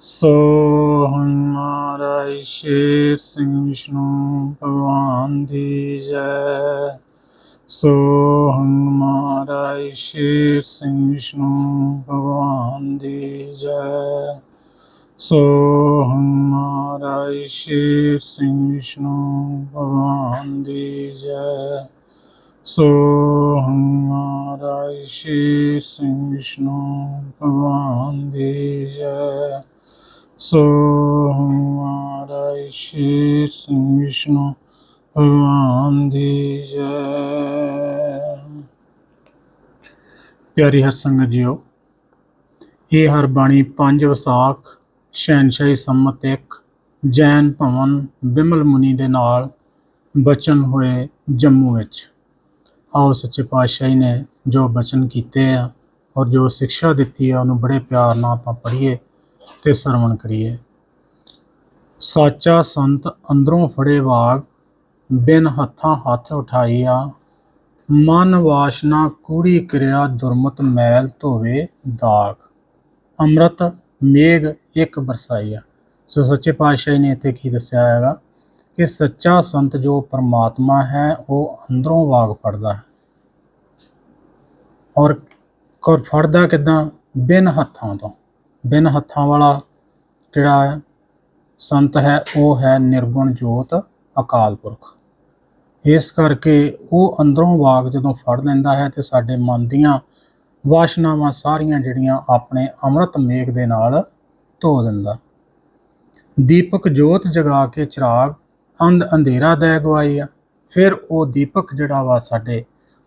ਸੋ ਹਮਾਰਾ ਸ਼ੇਰ ਸਿੰਘ ਵਿਸ਼ਨੂੰ ਭਗਵਾਨ ਦੀ ਜੈ ਸੋ ਹਮਾਰਾ ਸ਼ੇਰ ਸਿੰਘ ਵਿਸ਼ਨੂੰ ਭਗਵਾਨ ਦੀ ਜੈ ਸੋ ਹਮਾਰਾ ਸ਼ੇਰ ਸਿੰਘ ਵਿਸ਼ਨੂੰ ਭਗਵਾਨ ਦੀ ਜੈ ਸੋ ਹਮਾਰਾ ਸ਼ੇਰ ਸਿੰਘ ਵਿਸ਼ਨੂੰ ਭਗਵਾਨ ਦੀ ਜੈ ਸੋ ਹਮਾਰਾ ਸ਼ੇਰ ਸਿੰਘ ਵਿਸ਼ਨੂੰ, ਭਗਵਾਨ ਦੀ ਜੈ। ਪਿਆਰੀ ਹਰ ਸੰਗਤ ਜੀਓ, ਇਹ ਹਰ ਬਾਣੀ 5 ਵਿਸਾਖ, ਸ਼ਹਿਨਸ਼ਾਹੀ ਸੰਮਤ ਇੱਕ, ਜੈਨ ਭਵਨ ਬਿਮਲ ਮੁਨੀ ਦੇ ਨਾਲ ਬਚਨ ਹੋਏ ਜੰਮੂ ਵਿੱਚ। ਆਓ ਸੱਚੇ ਪਾਤਸ਼ਾਹੀ ਨੇ ਜੋ ਬਚਨ ਕੀਤੇ ਆ ਔਰ ਜੋ ਸਿੱਖਿਆ ਦਿੱਤੀ ਆ, ਉਹਨੂੰ ਬੜੇ ਪਿਆਰ ਨਾਲ ਆਪਾਂ ਪੜ੍ਹੀਏ। ਤੇ ਸਰਵਣ ਕਰੀਏ। ਸਾਚਾ ਸੰਤ ਅੰਦਰੋਂ ਫੜੇ ਵਾਗ, ਬਿਨ ਹੱਥਾਂ ਹੱਥ ਉਠਾਈਆ ਮਨ ਵਾਸ਼ਨਾ ਕੂੜੀ ਕਿਰਿਆ ਦੁਰਮਤ ਮੈਲ ਧੋਵੇ ਦਾਗ। ਅੰਮ੍ਰਿਤ, ਮੇਘ, ਇੱਕ ਬਰਸਾਈਆ ਸੋ ਸੱਚੇ ਪਾਤਸ਼ਾਹ ਨੇ ਇੱਥੇ ਕੀ ਦੱਸਿਆ ਹੈਗਾ ਕਿ ਸੱਚਾ ਸੰਤ ਜੋ ਪਰਮਾਤਮਾ ਹੈ, ਉਹ ਅੰਦਰੋਂ ਵਾਗ ਫੜਦਾ ਹੈ। ਔਰ ਔਰ ਫੜਦਾ ਕਿਦਾਂ? ਬਿਨ ਹੱਥਾਂ ਤੋਂ। ਬਿਨ ਹੱਥਾਂ ਵਾਲਾ ਕਿਹੜਾ ਸੰਤ ਹੈ, ਉਹ ਹੈ ਨਿਰਗੁਣ ਜੋਤ, ਅਕਾਲ ਪੁਰਖ। ਇਸ ਕਰਕੇ ਉਹ ਅੰਦਰੋਂ ਵਾਗ ਜਦੋਂ ਫੜ ਲੈਂਦਾ ਹੈ ਤੇ ਸਾਡੇ ਮਨ ਦੀਆਂ ਵਾਸ਼ਨਾਵਾਂ ਸਾਰੀਆਂ ਜਿਹੜੀਆਂ ਆਪਣੇ ਅੰਮ੍ਰਿਤ ਮੇਘ ਦੇ ਨਾਲ ਧੋ ਦਿੰਦਾ। ਦੀਪਕ ਜੋਤ ਜਗਾ ਕੇ ਚਿਰਾਗ ਅੰਧ ਅੰਧੇਰਾ ਦੇ ਗਵਾਈ ਆ। ਫਿਰ ਉਹ ਦੀਪਕ ਜਿਹੜਾ ਵਾ ਸਾਡੇ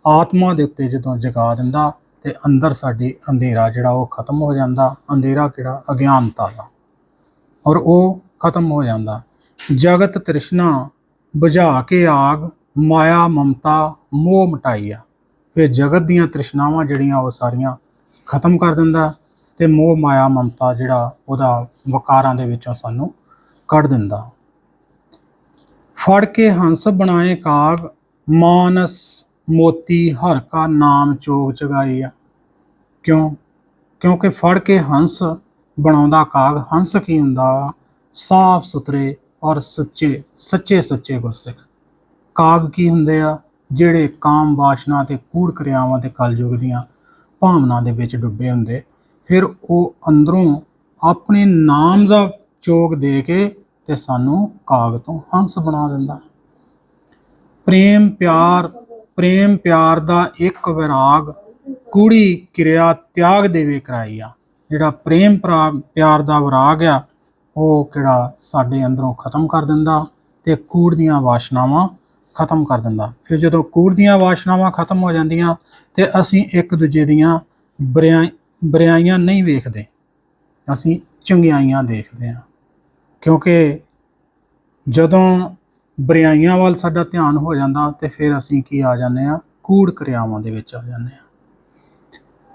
ਆਤਮਾ ਦੇ ਉੱਤੇ ਜਦੋਂ ਜਗਾ ਦਿੰਦਾ ਤੇ ਅੰਦਰ ਸਾਡੀ ਅੰਧੇਰਾ ਜਿਹੜਾ ਉਹ ਖਤਮ ਹੋ ਜਾਂਦਾ। ਅੰਧੇਰਾ ਕਿਹੜਾ? ਅਗਿਆਨਤਾ ਦਾ। ਔਰ ਉਹ ਖਤਮ ਹੋ ਜਾਂਦਾ। ਜਗਤ ਤ੍ਰਿਸ਼ਨਾ, ਬੁਝਾ ਕੇ ਆਗ, ਮਾਇਆ, ਮਮਤਾ, ਮੋਹ ਮਟਾਈਆ ਫਿਰ ਜਗਤ ਦੀਆਂ ਤ੍ਰਿਸ਼ਨਾਵਾਂ ਜਿਹੜੀਆਂ ਉਹ ਸਾਰੀਆਂ ਖਤਮ ਕਰ ਦਿੰਦਾ ਤੇ ਮੋਹ, ਮਾਇਆ, ਮਮਤਾ ਜਿਹੜਾ ਉਹਦਾ ਵਕਾਰਾਂ ਦੇ ਵਿੱਚੋਂ ਸਾਨੂੰ ਕੱਢ ਦਿੰਦਾ। ਫੜ ਕੇ ਹੰਸ ਬਣਾਏ ਕਾਗ, ਮਾਨਸ ਮੋਤੀ ਹਰ ਕਾ ਨਾਮ ਚੋਗ ਚਗਾਈ ਆ। ਕਿਉਂ? ਕਿਉਂਕਿ ਫੜ ਕੇ ਹੰਸ ਬਣਾਉਂਦਾ ਕਾਗ, ਹੰਸ ਕੀ ਹੁੰਦਾ? ਸਾਫ਼ ਸੁਥਰੇ ਔਰ ਸੱਚੇ ਸੱਚੇ ਸੱਚੇ ਗੁਰਸਿੱਖ। ਕਾਗ ਕੀ ਹੁੰਦੇ ਆ? ਜਿਹੜੇ ਕਾਮ ਵਾਸ਼ਨਾ ਤੇ ਕੂੜ ਕਿਰਿਆਵਾਂ ਤੇ ਕਲਯੁਗ ਦੀਆਂ ਭਾਵਨਾ ਦੇ ਵਿੱਚ ਡੁੱਬੇ ਹੁੰਦੇ। ਫਿਰ ਉਹ ਅੰਦਰੋਂ ਆਪਣੇ ਨਾਮ ਦਾ ਚੋਗ ਦੇ ਕੇ ਤੇ ਸਾਨੂੰ ਕਾਗ ਤੋਂ ਹੰਸ ਬਣਾ ਦਿੰਦਾ। ਪ੍ਰੇਮ, ਪਿਆਰ ਪ੍ਰੇਮ ਪਿਆਰ ਦਾ ਇੱਕ ਵਿਰਾਗ ਕੂੜੀ ਕਿਰਿਆ ਤਿਆਗ ਦੇਵੇ ਕਰਾਈਆ ਜਿਹੜਾ ਪ੍ਰੇਮ ਭਰਾ- ਪਿਆਰ ਦਾ ਵਿਰਾਗ ਆ, ਉਹ ਕਿਹੜਾ ਸਾਡੇ ਅੰਦਰੋਂ ਖਤਮ ਕਰ ਦਿੰਦਾ ਤੇ ਕੂੜ ਦੀਆਂ ਵਾਸ਼ਨਾਵਾਂ ਖਤਮ ਕਰ ਦਿੰਦਾ। ਫਿਰ ਜਦੋਂ ਕੂੜ ਦੀਆਂ ਵਾਸ਼ਨਾਵਾਂ ਖਤਮ ਹੋ ਜਾਂਦੀਆਂ ਤੇ ਅਸੀਂ ਇੱਕ ਦੂਜੇ ਦੀਆਂ ਬੁਰਿਆਈ, ਬੁਰਿਆਈਆਂ ਨਹੀਂ ਵੇਖਦੇ। ਅਸੀਂ ਚੰਗਿਆਈਆਂ ਦੇਖਦੇ ਹਾਂ। ਕਿਉਂਕਿ ਜਦੋਂ ਬਰਿਆਈਆਂ ਵੱਲ ਸਾਡਾ ਧਿਆਨ ਹੋ ਜਾਂਦਾ ਤੇ ਫਿਰ ਅਸੀਂ ਕੀ ਆ ਜਾਂਦੇ ਆ ਕੂੜ ਕਿਰਿਆਵਾਂ ਦੇ ਵਿੱਚ ਆ ਜਾਂਦੇ ਆ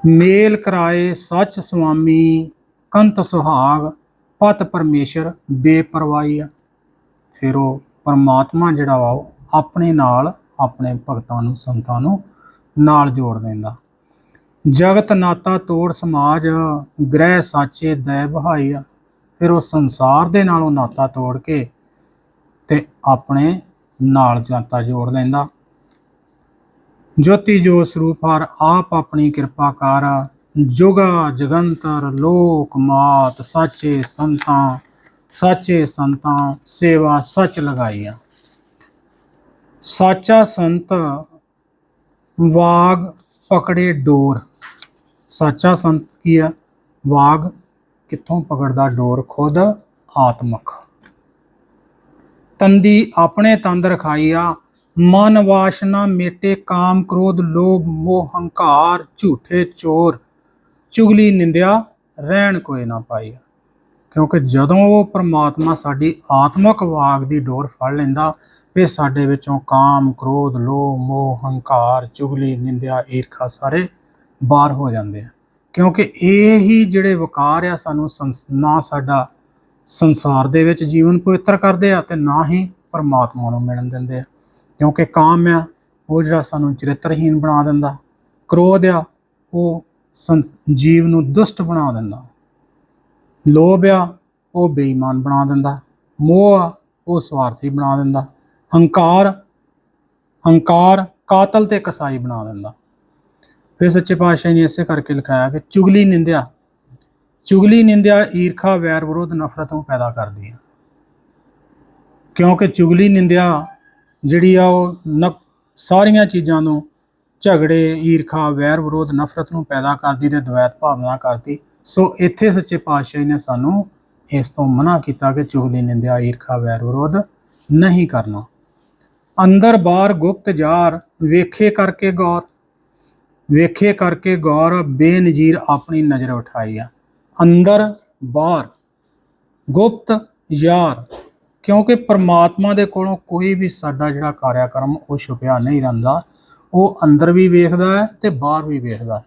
ਮੇਲ ਕਰਾਏ ਸੱਚ ਸੁਆਮੀ, ਕੰਤ ਸੁਹਾਗ, ਪਤ ਪਰਮੇਸ਼ਰ, ਬੇਪਰਵਾਹੀ ਆ। ਫਿਰ ਉਹ ਪਰਮਾਤਮਾ ਜਿਹੜਾ ਵਾ, ਉਹ ਆਪਣੇ ਨਾਲ, ਆਪਣੇ ਭਗਤਾਂ ਨੂੰ, ਸੰਤਾਂ ਨੂੰ ਨਾਲ ਜੋੜ ਦਿੰਦਾ। ਜਗਤ ਨਾਤਾ ਤੋੜ ਸਮਾਜ, ਗ੍ਰਹਿ ਸਾਚੇ ਦੈ ਬਹਾਈ ਆ। ਫਿਰ ਉਹ ਸੰਸਾਰ ਦੇ ਨਾਲੋਂ ਨਾਤਾ ਤੋੜ ਕੇ ਤੇ ਆਪਣੇ ਨਾਲ ਨਾਤਾ ਜੋੜ ਲੈਂਦਾ। ਜੋਤੀ ਜੋ ਸਰੂਪ ਹਰ ਆਪ ਆਪਣੀ ਕਿਰਪਾ ਕਰ। ਜੁਗਾ ਜਗੰਤਰ ਲੋਕ ਮਾਤ ਸਾਚੇ ਸੰਤਾਂ ਸਾਚੇ ਸੰਤਾਂ ਸੇਵਾ ਸੱਚ ਲਗਾਈਆ। ਸਾਚਾ ਸੰਤ ਵਾਗ ਪਕੜੇ ਡੋਰ। ਸਾਚਾ ਸੰਤ ਕੀ ਆ ਵਾਗ ਕਿੱਥੋਂ ਪਕੜਦਾ ਡੋਰ? ਖੁਦ ਆਤਮਕ। ਤੰਦੀ ਆਪਣੇ ਤੰਦ ਰਖਾਈਆ, ਮਨ ਵਾਸ਼ਨਾ ਮੇਟੇ ਕਾਮ ਕ੍ਰੋਧ ਲੋਭ ਮੋਹ ਹੰਕਾਰ, ਝੂਠੇ ਚੋਰ, ਚੁਗਲੀ ਨਿੰਦਿਆ, ਰਹਿਣ ਕੋਈ ਨਾ ਪਾਈਆ ਕਿਉਂਕਿ ਜਦੋਂ ਉਹ ਪ੍ਰਮਾਤਮਾ ਸਾਡੀ ਆਤਮਕ ਵਾਗ ਦੀ ਡੋਰ ਫੜ ਲੈਂਦਾ, ਫਿਰ ਸਾਡੇ ਵਿੱਚੋਂ ਕਾਮ, ਕ੍ਰੋਧ, ਲੋਭ, ਮੋਹ, ਹੰਕਾਰ, ਚੁਗਲੀ, ਨਿੰਦਿਆ, ਈਰਖਾ ਸਾਰੇ ਬਾਹਰ ਹੋ ਜਾਂਦੇ ਆ। ਕਿਉਂਕਿ ਇਹ ਹੀ ਜਿਹੜੇ ਵਕਾਰ ਆ, ਸਾਨੂੰ ਸੰਸ- ਨਾ ਸਾਡਾ ਸੰਸਾਰ ਦੇ ਵਿੱਚ ਜੀਵਨ ਪਵਿੱਤਰ ਕਰਦੇ ਆ ਤੇ ਨਾ ਹੀ ਪਰਮਾਤਮਾ ਨੂੰ ਮਿਲਣ ਦਿੰਦੇ ਆ। ਕਿਉਂਕਿ ਕਾਮ ਆ, ਉਹ ਜਿਹੜਾ ਸਾਨੂੰ ਚਰਿੱਤਰਹੀਨ ਬਣਾ ਦਿੰਦਾ। ਕ੍ਰੋਧ ਆ, ਉਹ ਸੰ- ਜੀਵ ਨੂੰ ਦੁਸ਼ਟ ਬਣਾ ਦਿੰਦਾ। ਲੋਭ ਆ, ਉਹ ਬੇਈਮਾਨ ਬਣਾ ਦਿੰਦਾ। ਮੋਹ ਆ, ਉਹ ਸਵਾਰਥੀ ਬਣਾ ਦਿੰਦਾ। ਹੰਕਾਰ ਹੰਕਾਰ ਕਾਤਲ ਤੇ ਕਸਾਈ ਬਣਾ ਦਿੰਦਾ। ਫਿਰ ਸੱਚੇ ਪਾਤਸ਼ਾਹ ਨੇ ਇਸੇ ਕਰਕੇ ਲਿਖਾਇਆ ਕਿ ਚੁਗਲੀ ਨਿੰਦਿਆ ਚੁਗਲੀ ਨਿੰਦਿਆ ਈਰਖਾ ਵੈਰ ਵਿਰੋਧ ਨਫ਼ਰਤ ਨੂੰ ਪੈਦਾ ਕਰਦੀ ਹੈ। ਕਿਉਂਕਿ ਚੁਗਲੀ ਨਿੰਦਿਆ ਜਿਹੜੀ ਆ ਉਹ ਨ ਸਾਰੀਆਂ ਚੀਜ਼ਾਂ ਨੂੰ ਝਗੜੇ, ਈਰਖਾ, ਵੈਰ ਵਿਰੋਧ, ਨਫ਼ਰਤ ਨੂੰ ਪੈਦਾ ਕਰਦੀ ਤੇ ਦਵੈਤ ਭਾਵਨਾ ਕਰਦੀ। ਸੋ ਇੱਥੇ ਸੱਚੇ ਪਾਤਸ਼ਾਹ ਨੇ ਸਾਨੂੰ ਇਸ ਤੋਂ ਮਨਾ ਕੀਤਾ ਕਿ ਚੁਗਲੀ ਨਿੰਦਿਆ, ਈਰਖਾ, ਵੈਰ ਵਿਰੋਧ ਨਹੀਂ ਕਰਨਾ। ਅੰਦਰ ਬਾਹਰ ਗੁਪਤ ਜਾਰ, ਵੇਖੇ ਕਰਕੇ ਗੌਰ। ਵੇਖੇ ਕਰਕੇ ਗੌਰ, ਬੇਨਜ਼ੀਰ ਆਪਣੀ ਨਜ਼ਰ ਉਠਾਈ ਆ। ਅੰਦਰ ਬਾਹਰ। ਗੁਪਤ ਯਾਰ, ਕਿਉਂਕਿ ਪਰਮਾਤਮਾ ਦੇ ਕੋਲੋਂ ਕੋਈ ਵੀ ਸਾਡਾ ਜਿਹੜਾ ਕਾਰਿਆਕਰਮ ਉਹ ਛੁਪਿਆ ਨਹੀਂ ਰਹਿੰਦਾ। ਉਹ ਅੰਦਰ ਵੀ ਵੇਖਦਾ ਹੈ ਤੇ ਬਾਹਰ ਵੀ ਵੇਖਦਾ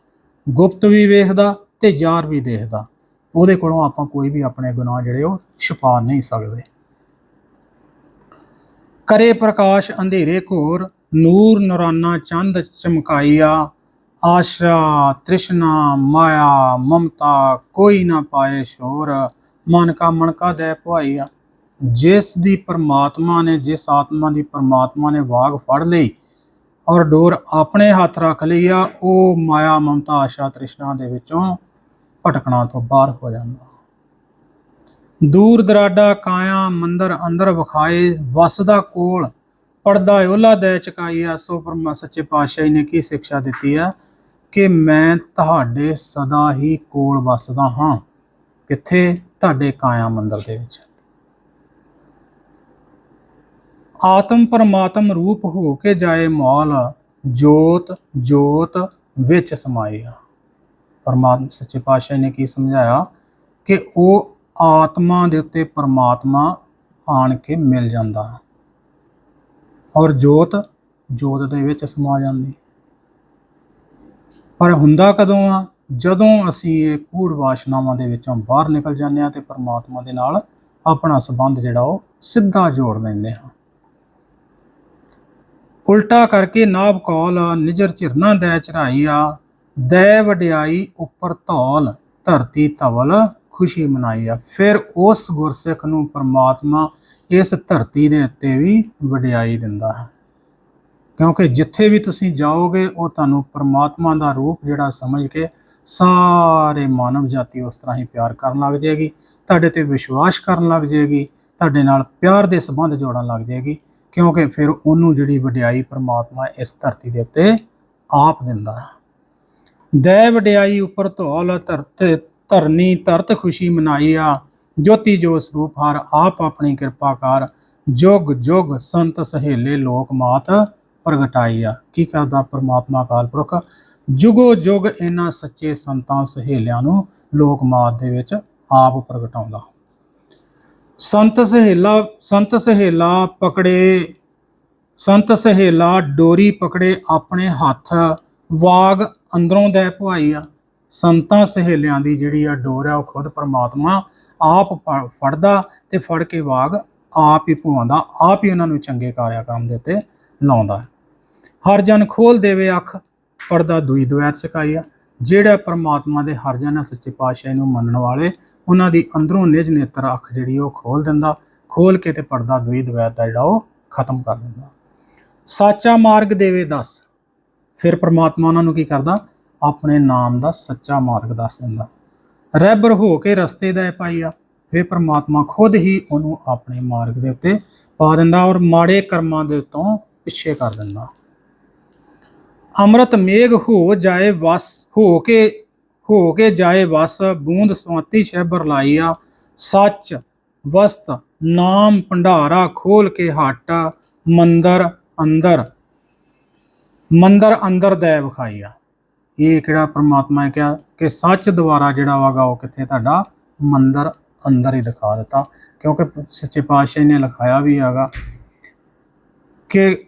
ਗੁਪਤ ਵੀ ਵੇਖਦਾ ਤੇ ਯਾਰ ਵੀ ਦੇਖਦਾ। ਉਹਦੇ ਕੋਲੋਂ ਆਪਾਂ ਕੋਈ ਵੀ ਆਪਣੇ ਗੁਨਾਹ ਜਿਹੜੇ ਉਹ ਛੁਪਾ ਨਹੀਂ ਸਕਦੇ। ਕਰੇ ਪ੍ਰਕਾਸ਼ ਅੰਧੇਰੇ ਘੋਰ, ਨੂਰ ਨੁਰਾਨਾ ਚੰਦ ਚਮਕਾਈਆ ਆਸ਼ਾ, ਤ੍ਰਿਸ਼ਨਾ, ਮਾਇਆ, ਮਮਤਾ, ਕੋਈ ਨਾ ਪਾਏ ਸ਼ੋਰ। ਮਨ ਕਾ ਮਨ ਕਾ ਦੇ ਭਾਈਆ ਜਿਸ ਦੀ ਪਰਮਾਤਮਾ ਨੇ, ਜਿਸ ਆਤਮਾ ਦੀ ਪਰਮਾਤਮਾ ਨੇ ਵਾਗ ਫੜ ਲਈ ਔਰ ਡੋਰ ਆਪਣੇ ਹੱਥ ਰੱਖ ਲਈ ਆ, ਉਹ ਮਾਇਆ, ਮਮਤਾ, ਆਸ਼ਾ, ਤ੍ਰਿਸ਼ਨਾ ਦੇ ਵਿੱਚੋਂ ਭਟਕਣਾ ਤੋਂ ਬਾਹਰ ਹੋ ਜਾਂਦਾ। ਦੂਰ ਦਰਾਡਾ, ਕਾਇਆ, ਮੰਦਰ ਅੰਦਰ ਵਿਖਾਏ ਵਸਦਾ ਕੋਲ ਪਰਦਾ ਓਲਾ ਦੇ ਚਕਾਈਆ ਸੋ ਪਰਮਾ ਸੱਚੇ ਪਾਤਸ਼ਾਹ ਨੇ ਕੀ ਸਿੱਖਿਆ ਦਿੱਤੀ ਆ? ਕਿ ਮੈਂ ਤੁਹਾਡੇ ਸਦਾ ਹੀ ਕੋਲ ਵਸਦਾ ਹਾਂ। ਕਿੱਥੇ? ਤੁਹਾਡੇ ਕਾਇਆ ਮੰਦਰ ਦੇ ਵਿੱਚ। ਆਤਮ ਪਰਮਾਤਮ ਰੂਪ ਹੋ ਕੇ ਜਾਏ ਮੌਲ, ਜੋਤ ਜੋਤ ਵਿੱਚ ਸਮਾਇਆ ਪਰਮਾਤਮ ਸੱਚੇ ਪਾਤਸ਼ਾਹ ਨੇ ਕੀ ਸਮਝਾਇਆ? ਕਿ ਉਹ ਆਤਮਾ ਦੇ ਉੱਤੇ ਪਰਮਾਤਮਾ ਆਣ ਕੇ ਮਿਲ ਜਾਂਦਾ। ਹੈ ਔਰ ਜੋਤ ਜੋਤ ਦੇ ਵਿੱਚ ਸਮਾ ਜਾਂਦੀ। ਪਰ ਹੁੰਦਾ ਕਦੋਂ ਆ? ਜਦੋਂ ਅਸੀਂ ਇਹ ਕੂੜ ਵਾਸ਼ਨਾਵਾਂ ਦੇ ਵਿੱਚੋਂ ਬਾਹਰ ਨਿਕਲ ਜਾਂਦੇ ਆ ਤੇ ਪਰਮਾਤਮਾ ਦੇ ਨਾਲ ਆਪਣਾ ਸੰਬੰਧ ਜਿਹੜਾ ਉਹ ਸਿੱਧਾ ਜੋੜ ਲੈਂਦੇ ਹਾਂ। ਉਲਟਾ ਕਰਕੇ ਨਾਭ ਕੌਲ ਨਿਜਰ ਚਿਰਨਾ ਦੈ ਚੜਾਈ ਆ ਦੈ ਵਡਿਆਈ ਉੱਪਰ ਧੌਲ, ਧਰਤੀ ਧਵਲ ਖੁਸ਼ੀ ਮਨਾਈ ਆ। ਫਿਰ ਉਸ ਗੁਰਸਿੱਖ ਨੂੰ ਪਰਮਾਤਮਾ ਇਸ ਧਰਤੀ ਦੇ ਉੱਤੇ ਵੀ ਵਡਿਆਈ ਦਿੰਦਾ ਹੈ। ਕਿਉਂਕਿ ਜਿੱਥੇ ਵੀ ਤੁਸੀਂ ਜਾਓਗੇ, ਉਹ ਤੁਹਾਨੂੰ ਪਰਮਾਤਮਾ ਦਾ ਰੂਪ ਜਿਹੜਾ ਸਮਝ ਕੇ ਸਾਰੇ ਮਾਨਵ ਜਾਤੀ ਉਸ ਤਰ੍ਹਾਂ ਹੀ ਪਿਆਰ ਕਰਨ ਲੱਗ ਜਾਏਗੀ। ਤੁਹਾਡੇ ਤੇ ਵਿਸ਼ਵਾਸ ਕਰਨ ਲੱਗ ਜਾਏਗੀ। ਤੁਹਾਡੇ ਨਾਲ ਪਿਆਰ ਦੇ ਸੰਬੰਧ ਜੋੜਨ ਲੱਗ ਜਾਏਗੀ। ਕਿਉਂਕਿ ਫਿਰ ਉਹਨੂੰ ਜਿਹੜੀ ਵਡਿਆਈ ਪਰਮਾਤਮਾ ਇਸ ਧਰਤੀ ਦੇ ਉੱਤੇ ਆਪ ਦਿੰਦਾ ਹੈ। ਦੈ ਵਡਿਆਈ ਉੱਪਰ ਧੌਲ ਧਰਤ ਧਰਨੀ ਤਰਤ ਖੁਸ਼ੀ ਮਨਾਈ ਆ। ਜੋਤੀ ਜੋ ਸਰੂਪ ਹਰ ਆਪ ਆਪਣੀ ਕਿਰਪਾ ਕਰ। ਜੁਗ ਜੁਗ ਸੰਤ ਸਹੇਲੇ ਲੋਕ ਮਾਤ ਪ੍ਰਗਟਾਈ ਆ। ਕੀ ਕਰਦਾ ਪਰਮਾਤਮਾ ਕਾਲ ਪੁਰਖ ਜੁਗੋ ਜੁਗ ਇਹਨਾਂ ਸੱਚੇ ਸੰਤਾਂ ਸਹੇਲਿਆਂ ਨੂੰ ਲੋਕ ਮਾਤ ਦੇ ਵਿੱਚ ਆਪ ਪ੍ਰਗਟਾਉਂਦਾ। ਸੰਤ ਸਹੇਲਾ ਸੰਤ ਸਹੇਲਾ ਪਕੜੇ, ਸੰਤ ਸਹੇਲਾ ਡੋਰੀ ਪਕੜੇ ਆਪਣੇ ਹੱਥ। ਵਾਗ ਅੰਦਰੋਂ ਦੇ ਭਵਾਈ ਆ। ਸੰਤਾਂ ਸਹੇਲਿਆਂ ਦੀ ਜਿਹੜੀ ਆ ਡੋਰ ਆ, ਉਹ ਖੁਦ ਪਰਮਾਤਮਾ ਆਪ ਫੜਦਾ ਤੇ ਫੜ ਕੇ ਬਾਗ ਆਪ ਹੀ ਭਵਾਉਂਦਾ ਆਪ ਹੀ ਉਹਨਾਂ ਨੂੰ ਚੰਗੇ ਕਾਰਿਆ ਕੰਮ ਦੇ ਉੱਤੇ ਲਾਉਂਦਾ। ਹੈ। ਹਰ ਜਨ ਖੋਲ ਦੇਵੇ ਅੱਖ, ਪਰਦਾ ਦੁਈ ਦਵੈਤ ਚਕਾਈ ਆ। ਜਿਹੜਾ ਪਰਮਾਤਮਾ ਦੇ ਹਰ ਜਨ ਸੱਚੇ ਪਾਤਸ਼ਾਹ ਨੂੰ ਮੰਨਣ ਵਾਲੇ, ਉਹਨਾਂ ਦੀ ਅੰਦਰੋਂ ਨਿਜ ਨੇਤਰ ਅੱਖ ਜਿਹੜੀ ਉਹ ਖੋਲ ਦਿੰਦਾ, ਖੋਲ ਕੇ ਤੇ ਪਰਦਾ ਦੁਈ ਦਵੈਤ ਦਾ ਜਿਹੜਾ ਉਹ ਖਤਮ ਕਰ ਦਿੰਦਾ। ਸਾਚਾ ਮਾਰਗ ਦੇਵੇ ਦੱਸ। ਫਿਰ ਪਰਮਾਤਮਾ ਉਹਨਾਂ ਨੂੰ ਕੀ ਕਰਦਾ? ਆਪਣੇ ਨਾਮ ਦਾ ਸੱਚਾ ਮਾਰਗ ਦੱਸ ਦਿੰਦਾ। ਰਹਿਬਰ ਹੋ ਕੇ ਰਸਤੇ ਦਾ ਪਾਈਆ ਫਿਰ ਪ੍ਰਮਾਤਮਾ ਖੁਦ ਹੀ ਉਹਨੂੰ ਆਪਣੇ ਮਾਰਗ ਦੇ ਉੱਤੇ ਪਾ ਦਿੰਦਾ ਔਰ ਮਾੜੇ ਕਰਮਾਂ ਦੇ ਉੱਤੋਂ ਪਿੱਛੇ ਕਰ ਦਿੰਦਾ। ਅੰਮ੍ਰਿਤ ਮੇਘ ਹੋ ਜਾਏ ਵਸ, ਹੋ ਕੇ ਹੋ ਕੇ ਜਾਏ ਵਸ, ਬੂੰਦ ਸਵਾਤੀ ਸ਼ਹਿਬਰ ਲਾਈਆ ਸੱਚ, ਵਸਤ, ਨਾਮ ਭੰਡਾਰਾ ਖੋਲ ਕੇ ਹਟ, ਮੰਦਰ ਅੰਦਰ ਮੰਦਰ ਅੰਦਰ ਦੈ ਵਿਖਾਈਆ ਇਹ ਕਿਹੜਾ ਪ੍ਰਮਾਤਮਾ ਨੇ ਕਿਹਾ ਕਿ ਸੱਚ ਦੁਆਰਾ ਜਿਹੜਾ ਵਾਗਾ ਉਹ ਕਿੱਥੇ ਤੁਹਾਡਾ ਮੰਦਰ ਅੰਦਰ ਹੀ ਦਿਖਾ ਦਿੱਤਾ। ਕਿਉਂਕਿ ਸੱਚੇ ਪਾਤਸ਼ਾਹ ਨੇ ਲਿਖਾਇਆ ਵੀ ਹੈਗਾ ਕਿ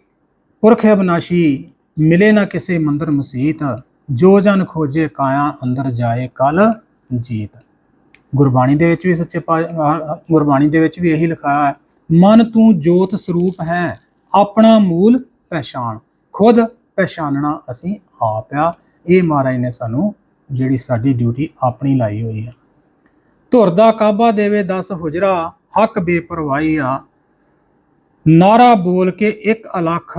ਪੁਰਖ ਅਬਨਾਸ਼ੀ ਮਿਲੇ ਨਾ ਕਿਸੇ ਮੰਦਰ ਮਸੀਤ, ਜੋ ਜਨ ਖੋਜੇ ਕਾਇਆ ਅੰਦਰ ਜਾਏ ਕਲ ਜੀਤ। ਗੁਰਬਾਣੀ ਦੇ ਵਿੱਚ ਵੀ ਸੱਚੇ ਪਾ ਗੁਰਬਾਣੀ ਦੇ ਵਿੱਚ ਵੀ ਇਹੀ ਲਿਖਾਇਆ ਹੈ, ਮਨ ਤੂੰ ਜੋਤ ਸਰੂਪ ਹੈ, ਆਪਣਾ ਮੂਲ ਪਹਿਚਾਨ ਖੁਦ ਪਹਿਚਾਨਣਾ ਅਸੀਂ ਆਪ ਆ। ਇਹ ਮਹਾਰਾਜ ਨੇ ਸਾਨੂੰ ਜਿਹੜੀ ਸਾਡੀ ਡਿਊਟੀ ਆਪਣੀ ਲਾਈ ਹੋਈ ਆ ਧੁਰ ਦਾ ਕਾਬਾ ਦੇਵੇ 10 ਹੁਜਰਾ, ਹੱਕ ਬੇਪਰਵਾਹੀ ਆ। ਨਾਰਾ ਬੋਲ ਕੇ ਇੱਕ ਅਲਖ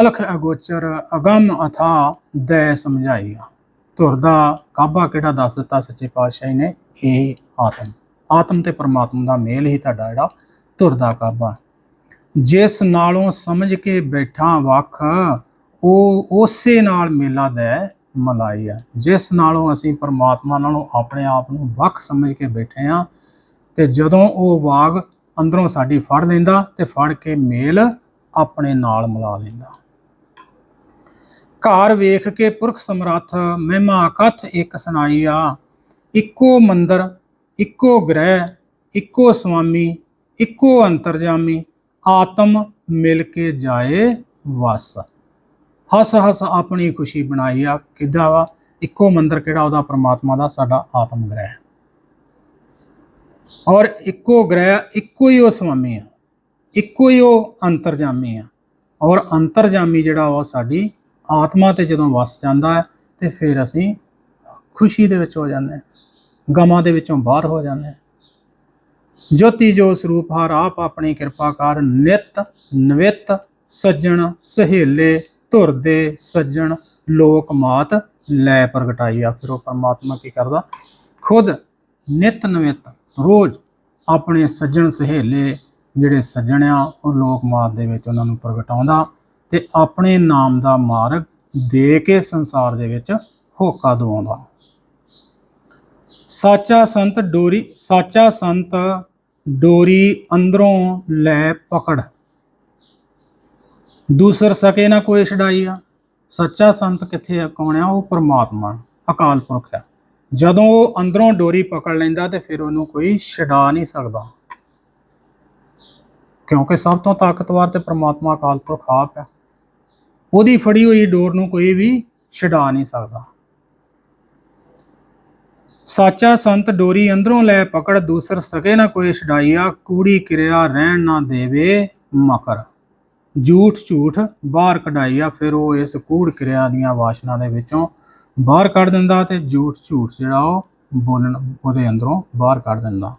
ਅਲਖ ਅਗੋਚਰ, ਅਗੰਮ ਅਥਾ ਦੈ ਸਮਝਾਈ ਆ। ਧੁਰ ਦਾ ਕਾਬਾ ਕਿਹੜਾ ਦੱਸ ਦਿੱਤਾ ਸੱਚੇ ਪਾਤਸ਼ਾਹ ਨੇ? ਇਹ ਆਤਮ। ਆਤਮ ਤੇ ਪਰਮਾਤਮਾ ਦਾ ਮੇਲ ਹੀ ਤੁਹਾਡਾ ਜਿਹੜਾ ਧੁਰ ਦਾ ਕਾਬਾ ਜਿਸ ਨਾਲੋਂ ਸਮਝ ਕੇ ਬੈਠਾ ਵੱਖ, ਉਹ ਉਸੇ ਨਾਲ ਮੇਲਾ ਦੇ ਮਲਾਈ ਆ। ਜਿਸ ਨਾਲੋਂ ਅਸੀਂ ਪਰਮਾਤਮਾ ਨਾਲੋਂ ਆਪਣੇ ਆਪ ਨੂੰ ਵੱਖ ਸਮਝ ਕੇ ਬੈਠੇ ਆ ਤੇ ਜਦੋਂ ਉਹ ਵਾਗ ਅੰਦਰੋਂ ਸਾਡੀ ਫੜ ਲੈਂਦਾ ਤੇ ਫੜ ਕੇ ਮੇਲ ਆਪਣੇ ਨਾਲ ਮਿਲਾ ਲੈਂਦਾ। ਘਰ ਵੇਖ ਕੇ ਪੁਰਖ ਸਮਰੱਥ ਮਹਿਮਾ ਕਥ ਇੱਕ ਸੁਣਾਈਆ ਇੱਕੋ ਮੰਦਰ, ਇੱਕੋ ਗ੍ਰਹਿ, ਇੱਕੋ ਸੁਆਮੀ, ਇੱਕੋ ਅੰਤਰਜਾਮੀ, ਆਤਮ ਮਿਲ ਕੇ ਜਾਏ ਵਸ। ਹੱਸ ਹੱਸ ਆਪਣੀ ਖੁਸ਼ੀ ਬਣਾਈ ਆ, ਕਿੱਦਾਂ ਵਾ? ਇੱਕੋ ਮੰਦਰ ਕਿਹੜਾ ਉਹਦਾ ਪ੍ਰਮਾਤਮਾ ਦਾ? ਸਾਡਾ ਆਤਮ ਗ੍ਰਹਿ। ਔਰ ਇੱਕੋ ਗ੍ਰਹਿ, ਇੱਕੋ ਹੀ ਉਹ ਸਵਾਮੀ ਆ, ਇੱਕੋ ਹੀ ਉਹ ਅੰਤਰਜਾਮੀ ਆ। ਔਰ ਅੰਤਰਜਾਮੀ ਜਿਹੜਾ ਉਹ ਸਾਡੀ ਆਤਮਾ ਤੇ ਜਦੋਂ ਵਸ ਜਾਂਦਾ ਹੈ, ਤੇ ਫਿਰ ਅਸੀਂ ਖੁਸ਼ੀ ਦੇ ਵਿੱਚ ਹੋ ਜਾਂਦੇ ਹਾਂ, ਗਮਾਂ ਦੇ ਵਿੱਚੋਂ ਬਾਹਰ ਹੋ ਜਾਂਦੇ ਹਾਂ। ਜੋਤੀ ਜੋ ਸਰੂਪ ਹਰ ਆਪ ਆਪਣੀ ਕਿਰਪਾ ਕਰ, ਨਿਤ ਨਵਿਤ ਸੱਜਣ ਸਹੇਲੇ ਧੁਰ ਦੇ ਸੱਜਣ ਲੋਕ ਮਾਤ ਲੈ ਪ੍ਰਗਟਾਈ ਆ। ਫਿਰ ਉਹ ਪਰਮਾਤਮਾ ਕੀ ਕਰਦਾ? ਖੁਦ ਨਿਤ ਨਵਿਤ ਰੋਜ਼ ਆਪਣੇ ਸੱਜਣ ਸਹੇਲੇ ਜਿਹੜੇ ਸੱਜਣ ਆ, ਉਹ ਲੋਕ ਮਾਤ ਦੇ ਵਿੱਚ ਉਹਨਾਂ ਨੂੰ ਪ੍ਰਗਟਾਉਂਦਾ ਤੇ ਆਪਣੇ ਨਾਮ ਦਾ ਮਾਰਗ ਦੇ ਕੇ ਸੰਸਾਰ ਦੇ ਵਿੱਚ ਹੋਕਾ ਦਵਾਉਂਦਾ। ਸਾਚਾ ਸੰਤ ਡੋਰੀ ਸਾਚਾ ਸੰਤ ਡੋਰੀ ਅੰਦਰੋਂ ਲੈ ਪਕੜ। ਦੂਸਰ ਸਕੇ ਨਾ ਕੋਈ ਛਡਾਈ ਆ। ਸੱਚਾ ਸੰਤ ਕਿੱਥੇ ਆ, ਕੌਣ ਆ? ਉਹ ਪਰਮਾਤਮਾ, ਅਕਾਲ ਪੁਰਖ ਆ। ਜਦੋਂ ਉਹ ਅੰਦਰੋਂ ਡੋਰੀ ਪਕੜ ਲੈਂਦਾ ਤੇ ਫਿਰ ਉਹਨੂੰ ਕੋਈ ਛਡਾ ਨਹੀਂ ਸਕਦਾ। ਕਿਉਂਕਿ ਸਭ ਤੋਂ ਤਾਕਤਵਰ ਤੇ ਪਰਮਾਤਮਾ ਅਕਾਲ ਪੁਰਖ ਆਪ ਹੈ ਉਹਦੀ ਫੜੀ ਹੋਈ ਡੋਰ ਨੂੰ ਕੋਈ ਵੀ ਛਡਾ ਨਹੀਂ ਸਕਦਾ। ਸਾਚਾ ਸੰਤ ਡੋਰੀ ਅੰਦਰੋਂ ਲੈ ਪਕੜ, ਦੂਸਰ ਸਕੇ ਨਾ ਕੋਈ ਛਡਾਈਆ ਕੂੜੀ ਕਿਰਿਆ ਰਹਿਣ ਨਾ ਦੇਵੇ ਮਕਰ। ਝੂਠ ਝੂਠ ਬਾਹਰ ਕਢਾਈਆ ਫਿਰ ਉਹ ਇਸ ਕੂੜ ਕਿਰਿਆ ਦੀਆਂ ਵਾਸ਼ਨਾ ਦੇ ਵਿੱਚੋਂ ਬਾਹਰ ਕੱਢ ਦਿੰਦਾ ਤੇ ਝੂਠ ਝੂਠ ਜਿਹੜਾ ਉਹ ਬੋਲਣ, ਉਹਦੇ ਅੰਦਰੋਂ ਬਾਹਰ ਕੱਢ ਦਿੰਦਾ।